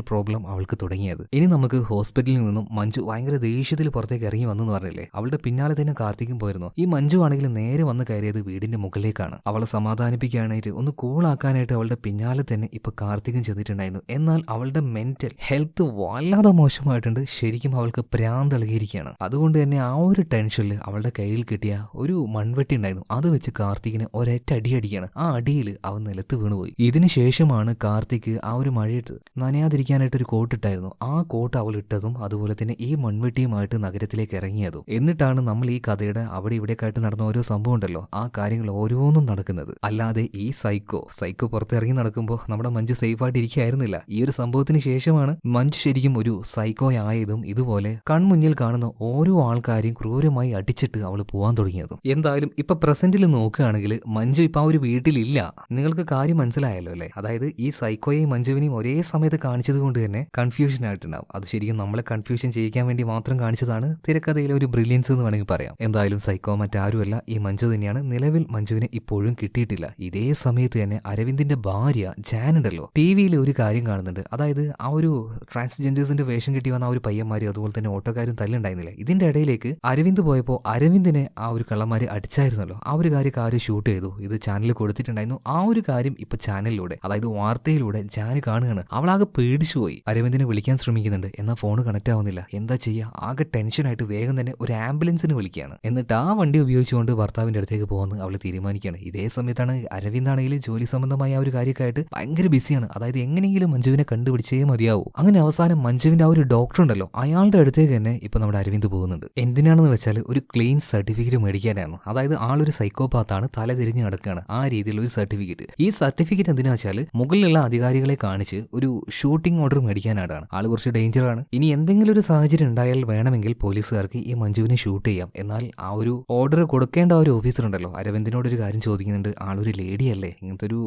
പ്രോബ്ലം അവൾക്ക് തുടങ്ങിയത്. ഇനി നമുക്ക് ഹോസ്പിറ്റലിൽ നിന്നും മഞ്ജു ഭയങ്കര ദേഷ്യത്തിൽ പുറത്തേക്ക് ഇറങ്ങി വന്നു എന്ന് പറഞ്ഞില്ലേ? അവളുടെ പിന്നാലെ തന്നെ കാർത്തിക്കും പോയിരുന്നു. ഈ മഞ്ജു ആണെങ്കിൽ നേരെ വന്ന് കയറിയത് വീടിന്റെ മുകളിലേക്കാണ്. അവളെ സമാധാനിപ്പിക്കാനായിട്ട് ഒന്ന് കൂളാക്കാനായിട്ട് അവളുടെ പിന്നാലെ തന്നെ ഇപ്പൊ കാർത്തികം ചെന്നിട്ടുണ്ടായിരുന്നു. എന്നാൽ അവളുടെ മെന്റൽ ഹെൽത്ത് വല്ലാതെ മോശമായിട്ടുണ്ട്. ശരിക്കും അവൾക്ക് പ്രാന്തളകിയിരിക്കുകയാണ് അതുകൊണ്ട് തന്നെ ആ ഒരു ടെൻഷനിൽ അവളുടെ കയ്യിൽ കിട്ടിയ ഒരു മൺവെട്ടി ഉണ്ടായിരുന്നു. അത് വെച്ച് കാർത്തികിന് ഒരൊറ്റ അടി അടിയാണ് ആ അടിയിൽ അവൻ നിലത്ത് വീണുപോയി ഇതിന് ശേഷമാണ് കാർത്തിക് ആ ഒരു മഴയിട്ട് നനയാതിരിക്കാനായിട്ട് ഒരു കോട്ട് ഇട്ടായിരുന്നു. ആ കോട്ട് അവൾ ഇട്ടതും അതുപോലെ തന്നെ ഈ മൺവെട്ടിയുമായിട്ട് നഗരത്തിലേക്ക് ഇറങ്ങിയതും. എന്നിട്ടാണ് നമ്മൾ ഈ കഥയുടെ അവിടെ ഇവിടെയൊക്കെയായിട്ട് നടന്ന ഓരോ സംഭവം ഉണ്ടല്ലോ. ആ കാര്യങ്ങൾ ഓരോന്നും നടക്കുന്നത്. അല്ലാതെ ഈ സൈക്കോ സൈക്കോ പുറത്തിറങ്ങി നടക്കുമ്പോൾ നമ്മുടെ മഞ്ജു സേഫായിട്ട് ഇരിക്കുകയായിരുന്നില്ല ഈ ഒരു സംഭവത്തിന് ശേഷമാണ് മഞ്ജു ശരിക്കും ഒരു സൈക്കോ ആയതും ഇതുപോലെ കൺമുന്നിൽ കാണുന്ന ഓരോ ആൾക്കാരെയും ക്രൂരമായി അടിച്ചിട്ട് അവൾ പോവാൻ തുടങ്ങിയതും. എന്തായാലും ഇപ്പൊ പ്രസന്റിൽ നോക്കുകയാണെങ്കിൽ മഞ്ജു ഇപ്പൊ ആ ഒരു വീട്ടിലില്ല. നിങ്ങൾക്ക് കാര്യം മനസ്സിലായല്ലോ അല്ലേ? അതായത് ഈ സൈക്കോയെയും മഞ്ജുവിനെയും ഒരേ സമയത്ത് കാണിച്ചത് കൊണ്ട് തന്നെ കൺഫ്യൂഷൻ ആയിട്ടുണ്ടാവും. അത് ശരിക്കും നമ്മളെ കൺഫ്യൂഷൻ ചെയ്യിക്കാൻ വേണ്ടി മാത്രം കാണിച്ചതാണ് തിരക്കഥയിലെ ഒരു ബ്രില്യൻസ് എന്ന് വേണമെങ്കിൽ പറയാം. എന്തായാലും സൈക്കോ മറ്റാരുമല്ല ഈ മഞ്ജു തന്നെയാണ്. നിലവിൽ മഞ്ജുവിനെ ഇപ്പോഴും കിട്ടിയിട്ടില്ല. ഇതേ സമയത്ത് തന്നെ അരവിന്ദിന്റെ ഭാര്യ ജാൻ ഉണ്ടല്ലോ ടി വിയിൽ ഒരു കാര്യം കാണുന്നുണ്ട്. അതായത് ആ ഒരു ട്രാൻസ്ജെൻഡേഴ്സിന്റെ വേഷം കിട്ടി വന്ന ആ ഒരു പയ്യന്മാരും അതുപോലെ തന്നെ ഓട്ടോക്കാരും തല്ലുണ്ടായിരുന്നില്ല? ഇതിന്റെ ഇടയിലേക്ക് അരവിന്ദ് പോയപ്പോൾ അരവിന്ദിനെ ആ ഒരു കള്ളന്മാര് അടിച്ചായിരുന്നല്ലോ. ആ ഒരു കാര്യം കാര്യം ഷൂട്ട് ചെയ്തു. ഇത് ചാനലിൽ കൊടുത്തിട്ടുണ്ടായിരുന്നു. ആ ഒരു കാര്യം ഇപ്പൊ ചാനലിലൂടെ അതായത് വാർത്തയിലൂടെ ജാന് കാണുകയാണ്. അവളാകെ പേടിച്ചു പോയി. അരവിന്ദിനെ വിളിക്കാൻ ശ്രമിക്കുന്നുണ്ട്. എന്നാൽ ഫോൺ കണക്ട് ആവുന്നില്ല. എന്താ ചെയ്യുക ആകെ ടെൻഷനായിട്ട് വേഗം തന്നെ ഒരു ആംബുലൻസിന് വിളിക്കുകയാണ്. എന്നിട്ട് ആ വണ്ടി ഉപയോഗിച്ചുകൊണ്ട് ഭർത്താവിന്റെ അടുത്തേക്ക് പോകുമെന്ന് അവൾ തീരുമാനിക്കുകയാണ്. ഇതേ സമയത്താണ് അരവിന്ദാണെങ്കിലും ജോലി സംബന്ധമായ ആ ഒരു കാര്യമൊക്കെയായിട്ട് ഭയങ്കര ബിസിയാണ് അതായത് എങ്ങനെയെങ്കിലും മഞ്ജുവിനെ കണ്ടുപിടിച്ചേ മതിയാവൂ. അങ്ങനെ അവസാനം മഞ്ജുവിന്റെ ആ ഒരു ഡോക്ടർ ഉണ്ടല്ലോ. അയാളുടെ അടുത്തേക്ക് തന്നെ ഇപ്പൊ നമ്മുടെ അരവിന്ദ് പോകുന്നുണ്ട്. എന്തിനാണെന്ന് വെച്ചാൽ ഒരു ക്ലീൻ സർട്ടിഫിക്കറ്റ് മേടിക്കാനാണ്. അതായത് ആളൊരു സൈക്കോപാത്താണ് തല തിരിഞ്ഞ് നടക്കുകയാണ് ആ രീതിയിലുള്ള ഒരു സർട്ടിഫിക്കറ്റ് ഈ സർട്ടിഫിക്കറ്റ് എന്തിനാ വെച്ചാൽ മുകളിലുള്ള അധികാരികളെ കാണിച്ച് ഒരു ഷൂട്ടിംഗ് ഓർഡർ മേടിക്കാനായിട്ടാണ് ആൾ കുറച്ച് ഡേഞ്ചറാണ് ഇനി എന്തെങ്കിലും ഒരു സാഹചര്യം ഉണ്ടായാൽ വേണമെങ്കിൽ പോലീസുകാർക്ക് ഈ മഞ്ജുവിനെ ഷൂട്ട് ചെയ്യാം. എന്നാൽ ആ ഒരു ഓർഡർ കൊടുക്കേണ്ട ഒരു ഓഫീസർ ഉണ്ടല്ലോ അരവിന്ദിനോട് ഒരു കാര്യം ചോദിക്കുന്നുണ്ട്. ആളൊരു ലേഡിയല്ലേ ഇങ്ങനത്തെ ഒരു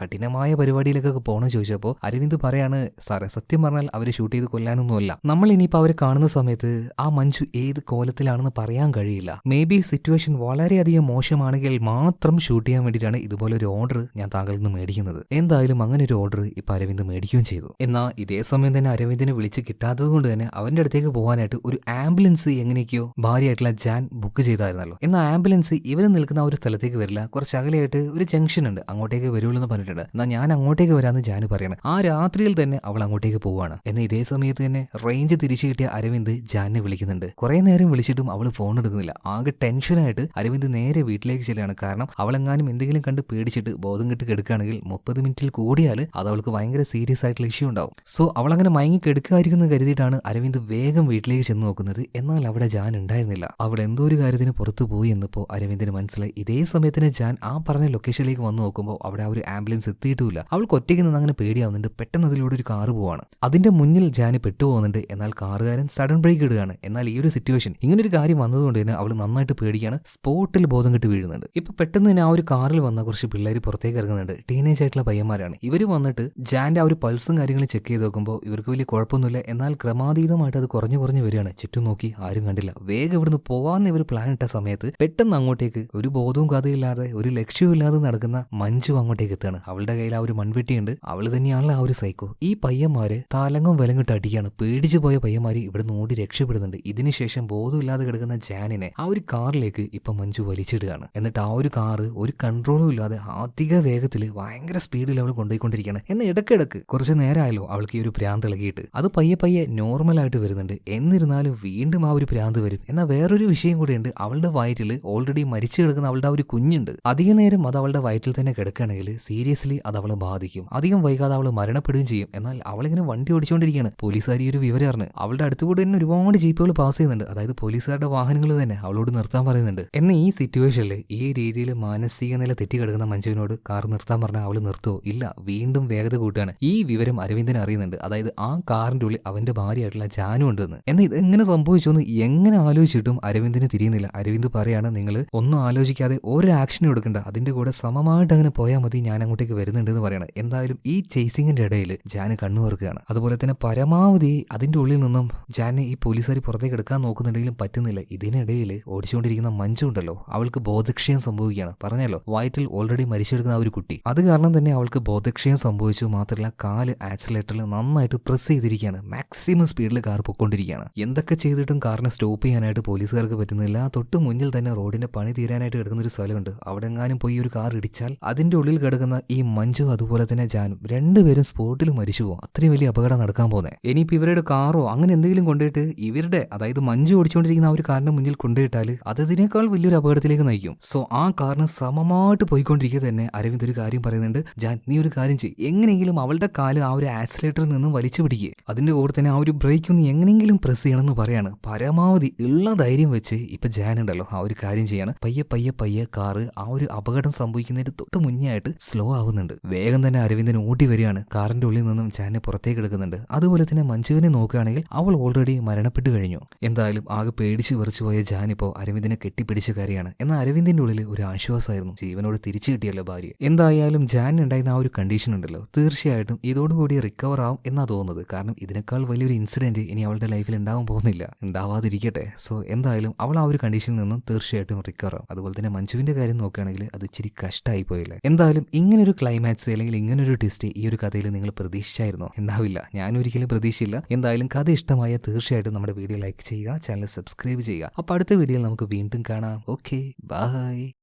കഠിനമായ പരിപാടിയിലേക്കൊക്കെ പോകണം ചോദിച്ചപ്പോൾ അരവിന്ദ് പറയാണ് സാറേ സത്യം പറഞ്ഞാൽ അവരെ ഷൂട്ട് ചെയ്ത് കൊല്ലാനൊന്നുമല്ല. നമ്മൾ ഇനിയിപ്പോൾ അവരെ കാണുന്ന സമയത്ത് ആ മഞ്ജു ഏത് കോലത്തിലാണെന്ന് പറയാൻ കഴിയില്ല. മേ ബി സിറ്റുവേഷൻ വളരെയധികം മോശമാണെങ്കിൽ മാത്രം ഷൂട്ട് ചെയ്യാൻ വേണ്ടിയിട്ടാണ് ഇതുപോലെ ഒരു ഓർഡർ ഞാൻ താങ്കളിൽ നിന്ന് മേടിക്കുന്നത്. എന്തായാലും അങ്ങനെ ഒരു ഓർഡർ ഇപ്പൊ അരവിന്ദ് മേടിക്കുകയും ചെയ്തു. എന്നാൽ ഇതേ സമയം തന്നെ അരവിന്ദിനെ വിളിച്ച് കിട്ടാത്തത് കൊണ്ട് തന്നെ അവന്റെ അടുത്തേക്ക് പോകാനായിട്ട് ഒരു ആംബുലൻസ് എങ്ങനെയൊക്കെയോ ഭാര്യയായിട്ടുള്ള ജാൻ ബുക്ക് ചെയ്തായിരുന്നല്ലോ. എന്നാൽ ആംബുലൻസ് ഇവർ നിൽക്കുന്ന ഒരു സ്ഥലത്തേക്ക് വരില്ല. കുറച്ച് അകലെയായിട്ട് ഒരു ജംഗ്ഷൻ ഉണ്ട്. അങ്ങോട്ടേക്ക് വരുള്ളൂ എന്ന് പറഞ്ഞിട്ടുണ്ട്. എന്നാൽ ഞാൻ അങ്ങോട്ടേക്ക് വരാമെന്ന് ജാൻ പറയണം. ആ രാത്രിയിൽ തന്നെ അവൾ അങ്ങോട്ടേക്ക് പോവാണ് എന്നാൽ ഇതേ സമയത്ത് തന്നെ റേഞ്ച് തിരിച്ചു കിട്ടിയ അരവിന്ദ് ജാനെ വിളിക്കുന്നുണ്ട്. കുറെ നേരം വിളിച്ചിട്ടും അവൾ ഫോൺ എടുക്കുന്നില്ല. ആകെ ടെൻഷനായിട്ട് അരവിന്ദ് നേരെ വീട്ടിലേക്ക് ചെല്ലുകയാണ്. കാരണം അവളെങ്ങാനും എന്തെങ്കിലും കണ്ട് പേടിച്ചിട്ട് ബോധം കെട്ട് കിടക്കുകയാണെങ്കിൽ മുപ്പത് മിനിറ്റിൽ കൂടിയാൽ അത് അവൾക്ക് ഭയങ്കര സീരിയസ് ആയിട്ടുള്ള ഇഷ്യൂ ഉണ്ടാവും. സോ അവൾ അങ്ങനെ മയങ്ങി കെടുക്കായിരിക്കും എന്ന് കരുതിയിട്ടാണ് അരവിന്ദ് വേഗം വീട്ടിലേക്ക് ചെന്ന് നോക്കുന്നത്. എന്നാൽ അവിടെ ജാൻ ഉണ്ടായിരുന്നില്ല. അവൾ എന്തോ ഒരു കാര്യത്തിന് പുറത്തു പോയി എന്നപ്പോൾ അരവിന്ദിന് മനസ്സിലായി. ഇതേ സമയത്തിന് ജാൻ ആ പറഞ്ഞ ലൊക്കേഷനിലേക്ക് വന്ന് നോക്കുമ്പോൾ അവിടെ ആ ഒരു ആംബുലൻസ് എത്തിയിട്ടുമില്ല അവൾക്ക് ഒറ്റയ്ക്ക് നിന്ന് അങ്ങനെ പേടിയാവുന്നുണ്ട്. പെട്ടെന്ന് അതിലൂടെ ഒരു കാറ് പോവാണ്. അതിന്റെ മുന്നിൽ ജാന് പെട്ടുപോകുന്നുണ്ട്. എന്നാൽ കാറുകാരൻ സഡൻ ബ്രേക്ക് ഇടുകയാണ്. എന്നാൽ ഈ ഒരു സിറ്റുവേഷൻ ഇങ്ങനൊരു കാര്യം വന്നതുകൊണ്ട് തന്നെ അവൾ നന്നായിട്ട് പേടിക്കാണ്. സ്പോട്ടിൽ ബോധം കിട്ടി വീഴുന്നുണ്ട്. ഇപ്പൊ പെട്ടെന്ന് തന്നെ ആ ഒരു കാറിൽ വന്ന കുറച്ച് പിള്ളേർ പുറത്തേക്ക് ഇറങ്ങുന്നുണ്ട്. ടീനേജ് ആയിട്ടുള്ള പയ്യന്മാരാണ്. ഇവർ വന്നിട്ട് ജാന്റെ ആ ഒരു പൾസും കാര്യങ്ങളും ചെക്ക് ചെയ്ത് നോക്കുമ്പോൾ ഇവർക്ക് വലിയ കുഴപ്പമൊന്നുമില്ല. എന്നാൽ ക്രമാതീതമായിട്ട് അത് കുറഞ്ഞു കുറഞ്ഞു വരികയാണ്. ചുറ്റും നോക്കി ആരും കണ്ടില്ല. വേഗം ഇവിടുന്ന് പോവാന്ന് ഇവർ പ്ലാൻ ഇട്ട സമയത്ത് പെട്ടെന്ന് അങ്ങോട്ടേക്ക് ഒരു ബോധവും കഥയില്ലാതെ ഒരു ലക്ഷ്യമില്ലാതെ നടക്കുന്ന മഞ്ജു അങ്ങോട്ടേക്ക് എത്തുകയാണ്. അവളുടെ കയ്യിൽ ആ ഒരു മൺവെട്ടിയുണ്ട്. അവൾ തന്നെയാണല്ലോ ആ ഒരു സൈക്കോ ഈ പയ്യന്മാര് താലങ്ങും വിലങ്ങിട്ട് അടിക്കുകയാണ്. പേടിച്ചു പോയ പയ്യന്മാര് ഇവിടെ ഓടി രക്ഷപ്പെടുന്നുണ്ട്. ഇതിനുശേഷം ബോധമില്ലാതെ കിടക്കുന്ന ജാനിനെ ആ ഒരു കാറിലേക്ക് ഇപ്പം മഞ്ജു വലിച്ചിടുകയാണ്. എന്നിട്ട് ആ ഒരു കാറ് ഒരു കൺട്രോളും ഇല്ലാതെ അധിക വേഗത്തിൽ ഭയങ്കര സ്പീഡിൽ അവൾ കൊണ്ടുപോയിക്കൊണ്ടിരിക്കുകയാണ്. എന്നാൽ ഇടയ്ക്കിടക്ക് കുറച്ച് നേരമായല്ലോ അവൾക്ക് ഈ ഒരു ഭ്രാന്ത് ഇളകിയിട്ട്. അത് പയ്യെ പയ്യെ നോർമൽ ആയിട്ട് വരുന്നുണ്ട്. എന്നിരുന്നാലും വീണ്ടും ആ ഒരു ഭ്രാന്ത് വരും. എന്നാൽ വേറൊരു വിഷയം കൂടിയുണ്ട്. അവളുടെ വയറ്റിൽ ഓൾറെഡി മരിച്ചു കിടക്കുന്ന അവളുടെ ആ ഒരു കുഞ്ഞുണ്ട്. അധിക നേരം അത് അവളുടെ വയറ്റിൽ തന്നെ കിടക്കുകയാണെങ്കിൽ സീരിയസ്ലി അത് അവളെ ബാധിക്കും. അധികം വൈകാതെ അവൾ മരണപ്പെടുകയും ചെയ്യും. എന്നാൽ അവളിങ്ങനെ വണ്ടി ഓടിച്ചുകൊണ്ടിരിക്കുകയാണ് പോലീസുകാർ ഈ ഒരു വിവരം അറിഞ്ഞ്. അവളുടെ അടുത്തുകൂടെ തന്നെ ഒരുപാട് ജീപ്പുകൾ പാസ് ചെയ്യുന്നുണ്ട്. അതായത് പോലീസുകാരുടെ വാഹനങ്ങൾ തന്നെ അവളോട് നിർത്താൻ പറയുന്നുണ്ട്. എന്നാൽ ഈ സിറ്റുവേഷനിൽ ഈ രീതിയിൽ മാനസിക നില തെറ്റി കിടക്കുന്ന മഞ്ജുവിനോട് കാർ നിർത്താൻ പറഞ്ഞാൽ അവൾ നിർത്തുമോ ഇല്ല വീണ്ടും വേഗത കൂട്ടുകയാണ്. ഈ വിവരം അരവിന്ദൻ അറിയുന്നുണ്ട്. അതായത് ആ കാറിന്റെ ഉള്ളിൽ അവന്റെ ഭാര്യയായിട്ടുള്ള ജാനു ഉണ്ടെന്ന്. എന്നാൽ ഇത് എങ്ങനെ സംഭവിച്ചു എന്ന് എങ്ങനെ ആലോചിച്ചിട്ടും അരവിന്ദിന് തിരിയുന്നില്ല. അരവിന്ദ് പറയാണ് നിങ്ങൾ ഒന്നും ആലോചിക്കാതെ ഒരു ആക്ഷനും എടുക്കണ്ട. അതിന്റെ കൂടെ സമമായിട്ട് അങ്ങനെ പോയാൽ മതി. ഞാൻ അങ്ങോട്ടേക്ക് വരുന്നുണ്ട് എന്ന് പറയണം. എന്തായാലും ഈ ചേസിങ്ങിന്റെ ഇടയിൽ ജാന് കണ്ണു തുറക്കുകയാണ് അതുപോലെ തന്നെ പരമാവധി അതിന്റെ ഉള്ളിൽ നിന്നും ജാനെ ഈ പോലീസുകാർ പുറത്തേക്ക് എടുക്കാൻ നോക്കുന്നുണ്ടെങ്കിലും പറ്റുന്നില്ല. ഇതിനിടയിൽ ഓടിച്ചുകൊണ്ടിരിക്കുന്ന മഞ്ജു ഉണ്ടല്ലോ. അവൾക്ക് ബോധക്ഷയം സംഭവിക്കുകയാണ്. പറഞ്ഞല്ലോ വയറ്റിൽ ഓൾറെഡി മരിച്ചെടുക്കുന്ന ആ ഒരു കുട്ടി. അത് കാരണം തന്നെ അവൾക്ക് ബോധക്ഷയം സംഭവിച്ചു മാത്രമല്ല കാൽ ആക്സിലേറ്ററിൽ നന്നായിട്ട് പ്രസ് ചെയ്തിരിക്കുകയാണ്. മാക്സിമം സ്പീഡിൽ കാർ പൊക്കൊണ്ടിരിക്കുകയാണ് എന്തൊക്കെ ചെയ്തിട്ടും കാറിനെ സ്റ്റോപ്പ് ചെയ്യാനായിട്ട് പോലീസുകാർക്ക് പറ്റുന്നില്ല. തൊട്ട് മുന്നിൽ തന്നെ റോഡിന്റെ പണി തീരാനായിട്ട് കിടക്കുന്ന ഒരു സ്ഥലമുണ്ട്. അവിടെ എങ്ങാനും പോയി ഒരു കാർ ഇടിച്ചാൽ അതിന്റെ ഉള്ളിൽ കിടക്കുന്ന ഈ മഞ്ജു അതുപോലെ തന്നെ ജാനും രണ്ടുപേരും സ്പോട്ടിൽ മരിച്ചു പോകും അത്രയും വലിയ അപകടം നടക്കാൻ പോകുന്നത് ഇനിയിപ്പോൾ ഇവരുടെ കാറോ അങ്ങനെ എന്തെങ്കിലും കൊണ്ടുപോയിട്ട് ഇവരുടെ അതായത് മഞ്ജു ഓടിച്ചുകൊണ്ടിരിക്കുന്ന ആ ഒരു കാറിന്റെ മുന്നിൽ കൊണ്ടുപോയിട്ടാൽ അത് ഇതിനേക്കാൾ വലിയൊരു അപകടത്തിലേക്ക് നയിക്കും. സോ ആ കാറിന് സമമായിട്ട് പോയിക്കൊണ്ടിരിക്കുക തന്നെ അരവിന്ദ് ഒരു കാര്യം പറയുന്നുണ്ട്. ജാൻ നീ ഒരു കാര്യം ചെയ്യും. എങ്ങനെയെങ്കിലും അവളുടെ കാൽ ആ ഒരു ആക്സിലേറ്ററിൽ നിന്നും വലിച്ചു പിടിക്കുക അതിന്റെ കൂടെ തന്നെ ആ ഒരു ബ്രേക്ക് ഒന്ന് എങ്ങനെയെങ്കിലും പ്രസ് ചെയ്യണമെന്ന് പറയാണ്. പരമാവധി ഉള്ള ധൈര്യം വെച്ച് ഇപ്പൊ ജാൻ ഉണ്ടല്ലോ ആ ഒരു കാര്യം ചെയ്യാണ്. പയ്യെ പയ്യെ പയ്യെ കാറ് ആ ഒരു അപകടം സംഭവിക്കുന്നതിന് തൊട്ട് മുന്നേ ആയിട്ട് സ്ലോ ആവുന്നുണ്ട്. വേഗം തന്നെ അരവിന്ദൻ ഓടി വരികയാണ്. കാറിന്റെ ഉള്ളിൽ നിന്നും ജാനെ പുറത്തേക്ക് എടുക്കുന്നുണ്ട്. അതുപോലെ തന്നെ മഞ്ജുവിനെ നോക്കുകയാണെങ്കിൽ അവൾ ഓൾറെഡി മരണപ്പെട്ടു കഴിഞ്ഞു. എന്തായാലും ആകെ പേടിച്ച് വിറച്ചു പോയ ജാൻ അരവിന്ദിനെ കെട്ടിപ്പിടിച്ച കാര്യമാണ്. എന്നാൽ അരവിന്ദിന്റെ ഉള്ളിൽ ഒരു ആശ്വാസമായിരുന്നു. ജീവനോട് തിരിച്ചു കിട്ടിയല്ലോ ഭാര്യ. എന്തായാലും ജാൻ ഉണ്ടായിരുന്ന ആ ഒരു കണ്ടീഷൻ ഉണ്ടല്ലോ. തീർച്ചയായിട്ടും ഇതോടുകൂടി റിക്കവർ ആവും എന്നാ തോന്നുന്നത്. കാരണം ഇതിനേക്കാൾ വലിയൊരു ഇൻസിഡന്റ് ഇനി അവളുടെ ലൈഫിൽ ഉണ്ടാവാൻ പോകുന്നില്ല. ഉണ്ടാവാതിരിക്കട്ടെ. സോ എന്തായാലും അവൾ ആ ഒരു കണ്ടീഷനിൽ നിന്നും തീർച്ചയായിട്ടും റിക്കവർ ആവും. അതുപോലെ തന്നെ മഞ്ജുവിന്റെ കാര്യം നോക്കുകയാണെങ്കിൽ അത് ഇച്ചിരി കഷ്ടമായി പോയില്ല? എന്തായാലും ഇങ്ങനൊരു ക്ലൈമാക്സ് അല്ലെങ്കിൽ ഇങ്ങനൊരു ട്വിസ്റ്റ് ഈ ഒരു കഥയിൽ നിങ്ങൾ പ്രതീക്ഷിച്ചായിരുന്നോ? ഉണ്ടാവില്ല. ഞാൻ ഒരിക്കലും പ്രതീക്ഷയില്ല എന്തായാലും കഥ ഇഷ്ടമായ തീർച്ചയായിട്ടും നമ്മുടെ വീഡിയോ ലൈക്ക് ചെയ്യുക ചാനൽ സബ്സ്ക്രൈബ് ചെയ്യുക. അപ്പോൾ അടുത്ത വീഡിയോയിൽ നമുക്ക് വീണ്ടും കാണാം. Okay bye